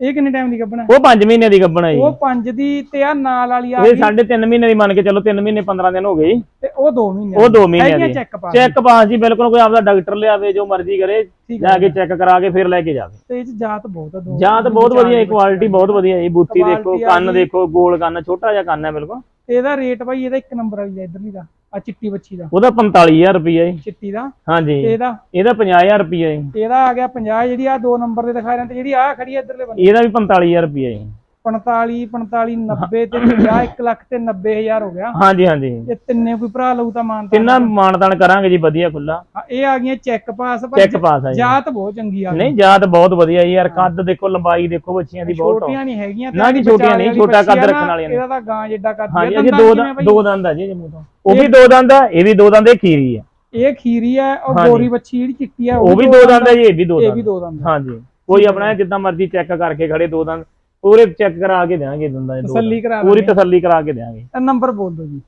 [SPEAKER 1] ਇਹ ਕਿੰਨੇ ਟਾਈਮ ਦੀ ਗੱਬਣਾ
[SPEAKER 2] ਉਹ 5 ਮਹੀਨੇ ਦੀ ਗੱਬਣਾ ਹੈ
[SPEAKER 1] ਉਹ
[SPEAKER 2] ਜੀ
[SPEAKER 1] 5 ਦੀ ਤੇ ਆ ਨਾਲ ਵਾਲੀ ਆ
[SPEAKER 2] ਇਹ
[SPEAKER 1] ਗਈ।
[SPEAKER 2] ਸਾਢੇ 3 ਮਹੀਨੇ ਦੀ ਮੰਨ ਕੇ ਚਲੋ 3 ਮਹੀਨੇ 15 ਦਿਨ ਹੋ ਗਏ ਜੀ।
[SPEAKER 1] ਤੇ ਉਹ 2 ਮਹੀਨੇ
[SPEAKER 2] ਉਹ 2 ਮਹੀਨੇ ਦੀ।
[SPEAKER 1] ਚੈੱਕ ਪਾਸ
[SPEAKER 2] ਚੈੱਕ ਪਾਸ ਜੀ ਬਿਲਕੁਲ ਕੋਈ ਆਪਦਾ ਡਾਕਟਰ ਲਿਆਵੇ ਜੋ ਮਰਜ਼ੀ ਕਰੇ ਜਾ ਕੇ ਚੈੱਕ ਕਰਾ ਕੇ ਫਿਰ ਲੈ ਕੇ ਜਾਵੇ।
[SPEAKER 1] ਤੇ ਇਹ ਚ ਜਾਤ ਬਹੁਤ ਆ ਦੋ
[SPEAKER 2] ਜਾਂ ਤਾਂ ਬਹੁਤ ਵਧੀਆ ਹੈ ਕੁਆਲਿਟੀ ਬਹੁਤ ਵਧੀਆ ਜੀ। ਬੂਤੀ ਦੇਖੋ ਕੰਨ
[SPEAKER 1] ਜੀ।
[SPEAKER 2] ਦੇਖੋ ਗੋਲ ਕੰਨ ਛੋਟਾ ਜਿਹਾ ਕੰਨ ਹੈ ਬਿਲਕੁਲ।
[SPEAKER 1] ਤੇ ਇਹਦਾ ਰੇਟ ਬਾਈ ਇਹਦਾ ਇੱਕ ਨੰਬਰ ਵਾਲੀ ਦਾ ਇਧਰਲੀ ਦਾ ਆ ਚਿੱਟੀ ਬੱਚੀ ਦਾ।
[SPEAKER 2] ਉਹਦਾ 45000 ਰੁਪਏ ਜੀ।
[SPEAKER 1] ਚਿੱਟੀ ਦਾ।
[SPEAKER 2] ਹਾਂਜੀ।
[SPEAKER 1] ਤੇ ਇਹਦਾ
[SPEAKER 2] ਇਹਦਾ 50000 ਰੁਪਏ ਜੀ।
[SPEAKER 1] ਇਹਦਾ ਆ ਗਿਆ 50 ਜਿਹੜੀ ਆ ਦੋ ਨੰਬਰ ਦੇ ਦਿਖਾ ਰਹੇ ਤੇ ਜਿਹੜੀ ਆ ਖੜੀ ਆ ਇਧਰਲੇ ਬੰਨੇ
[SPEAKER 2] ਇਹਦਾ ਵੀ 45000 ਰੁਪਏ ਜੀ।
[SPEAKER 1] 45 45 90 ਤੇ 50 1 ਲੱਖ ਤੇ 90 ਹਜ਼ਾਰ ਹੋ ਗਿਆ।
[SPEAKER 2] ਹਾਂਜੀ ਹਾਂਜੀ।
[SPEAKER 1] ਇਹ ਤਿੰਨੇ ਕੋਈ ਭਰਾ ਲਊ ਤਾਂ ਮਾਨਤਾ
[SPEAKER 2] ਤਿੰਨਾਂ ਮਾਨਦਾਨ ਕਰਾਂਗੇ ਜੀ ਵਧੀਆ ਖੁੱਲਾ
[SPEAKER 1] ਹਾਂ, ਇਹ ਆ ਗਈਆਂ ਚੈੱਕ ਪਾਸ ਪਰ
[SPEAKER 2] ਚੈੱਕ ਪਾਸ ਆ ਜੀ।
[SPEAKER 1] ਜਾਤ ਬਹੁਤ ਚੰਗੀ ਆ ਗਈ।
[SPEAKER 2] ਨਹੀਂ ਜਾਤ ਬਹੁਤ ਵਧੀਆ ਜੀ ਯਾਰ ਕੱਦ ਦੇਖੋ ਲੰਬਾਈ ਦੇਖੋ ਬੱਚੀਆਂ ਦੀ ਬਹੁਤ
[SPEAKER 1] ਛੋਟੀਆਂ ਨਹੀਂ ਹੈਗੀਆਂ ਤੇ
[SPEAKER 2] ਨਾ ਜੀ,
[SPEAKER 1] ਆਹ
[SPEAKER 2] ਛੋਟੀਆਂ
[SPEAKER 1] ਵਿਚਾਲੇ
[SPEAKER 2] ਨਹੀਂ,
[SPEAKER 1] ਵਾਲੀ
[SPEAKER 2] ਛੋਟਾ ਕੱਦ ਰੱਖਣ ਵਾਲੀਆਂ ਨੇ।
[SPEAKER 1] ਇਹਦਾ ਤਾਂ ਗਾਂ ਜਿੱਡਾ ਕੱਦ
[SPEAKER 2] ਹਾਂਜੀ
[SPEAKER 1] ਇਹ
[SPEAKER 2] ਅਜੇ
[SPEAKER 1] ਦੰਦਾਂ
[SPEAKER 2] ਦੋ ਦੰਦ
[SPEAKER 1] ਬਈ?
[SPEAKER 2] ਦੋ ਦੰਦ ਆ ਜੀ ਇਹਦੇ ਮੂੰਹ ਤੋਂ। ਉਹ ਵੀ ਦੋ ਦੰਦ ਆ ਇਹ ਵੀ ਦੋ ਦੰਦ ਇਹ ਖੀਰੀ ਆ।
[SPEAKER 1] ਇਹ ਖੀਰੀ ਆ ਉਹ
[SPEAKER 2] ਹਾਂਜੀ।
[SPEAKER 1] ਗੋਰੀ ਬੱਚੀ ਜਿਹੜੀ ਚਿੱਟੀ ਆ
[SPEAKER 2] ਉਹ ਵੀ ਦੋ ਦੰਦ ਆ ਜੀ ਇਹ ਵੀ ਦੋ
[SPEAKER 1] ਇਹ ਵੀ
[SPEAKER 2] ਦੰਦ
[SPEAKER 1] ਦੋ ਦੰਦ ਆ।
[SPEAKER 2] ਹਾਂਜੀ। ਕੋਈ ਆਪਣਾ ਜਿੱਦਾਂ ਮਰਜ਼ੀ ਚੈੱਕ ਕਰਕੇ ਖੜੇ ਦੋ ਦੰਦ। ਪੂਰੇ ਚੈੱਕ ਕਰਾ ਕੇ ਦੇਾਂਗੇ ਦੰਦਾਂ ਦੇ
[SPEAKER 1] ਤਸੱਲੀ। ਕਰਾ
[SPEAKER 2] ਪੂਰੀ। ਤਸੱਲੀ ਕਰਾ ਕੇ ਦੇਾਂਗੇ
[SPEAKER 1] ਇਹ ਨੰਬਰ ਬੋਲ ਦਿਓ ਜੀ।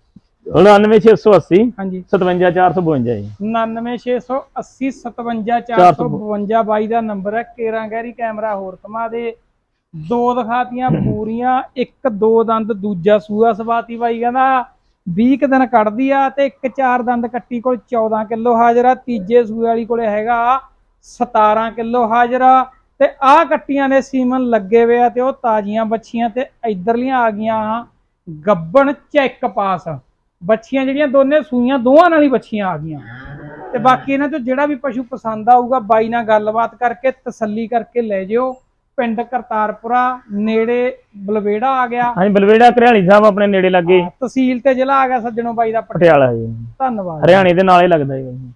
[SPEAKER 2] 99680
[SPEAKER 1] ਹਾਂਜੀ।
[SPEAKER 2] 57452 ਜੀ।
[SPEAKER 1] 99680 57452 ਬਾਈ ਦਾ ਨੰਬਰ ਹੈ। ਕੇਰਾਂ ਗਹਿਰੀ ਕੈਮਰਾ ਹੋਰ ਕਮਾ ਦੇ। ਦੋ ਦਿਖਾਤੀਆਂ ਪੂਰੀਆਂ ਇੱਕ ਦੋ ਦੰਦ ਦੂਜਾ ਸੂਆ ਸਵਾਤੀ ਬਾਈ ਕਹਿੰਦਾ 20 ਕੁ ਦਿਨ ਕੱਢਦੀ ਆ ਤੇ ਇੱਕ ਚਾਰ ਦੰਦ ਕੱਟੀ ਕੋਲ 14 ਕਿਲੋ ਹਾਜ਼ਰਾ ਤੀਜੇ ਸੂਏ ਵਾਲੀ ਕੋਲੇ ਹੈਗਾ 17 ਕਿਲੋ ਹਾਜ਼ਰਾ ਤੇ ਆਹ ਕੱਟੀਆਂ ਨੇ ਸੀਮਨ ਲੱਗੇ ਹੋਏ ਆ ਤੇ ਉਹ ਤਾਜ਼ੀਆਂ ਬੱਚੀਆਂ ਤੇ ਇਧਰਲੀਆਂ ਆ ਗਈਆਂ ਗੱਬਣ ਚੈੱਕ ਪਾਸ। ਬੱਚੀਆਂ ਜਿਹੜੀਆਂ ਦੋਨੇ ਸੂਈਆਂ ਦੋਵਾਂ ਨਾਲ ਹੀ ਬੱਚੀਆਂ ਆ ਗਈਆਂ। ਤੇ ਬਾਕੀ ਇਹਨਾਂ ਚੋਂ ਜਿਹੜਾ ਵੀ ਪਸ਼ੂ ਪਸੰਦ ਆਊਗਾ ਬਾਈ ਨਾਲ ਗੱਲਬਾਤ ਕਰਕੇ ਤਸੱਲੀ ਕਰਕੇ ਲੈ ਜਿਓ। ਪਿੰਡ ਕਰਤਾਰਪੁਰਾ ਨੇੜੇ ਬਲਵੇੜਾ ਆ ਗਿਆ।
[SPEAKER 2] ਹਾਂਜੀ ਬਲਵੇੜਾ ਘਰਿਆਲੀ ਸਾਹਿਬ ਆਪਣੇ ਨੇੜੇ ਲੱਗੇ।
[SPEAKER 1] ਤਹਿਸੀਲ ਤੇ ਜ਼ਿਲ੍ਹਾ ਆ ਗਿਆ ਸੱਜਣੋ ਬਾਈ ਦਾ
[SPEAKER 2] ਪਟਿਆਲਾ। ਜੀ।
[SPEAKER 1] ਧੰਨਵਾਦ।
[SPEAKER 2] ਹਰਿਆਣੇ ਦੇ ਨਾਲੇ ਲੱਗਦਾ ਜੀ।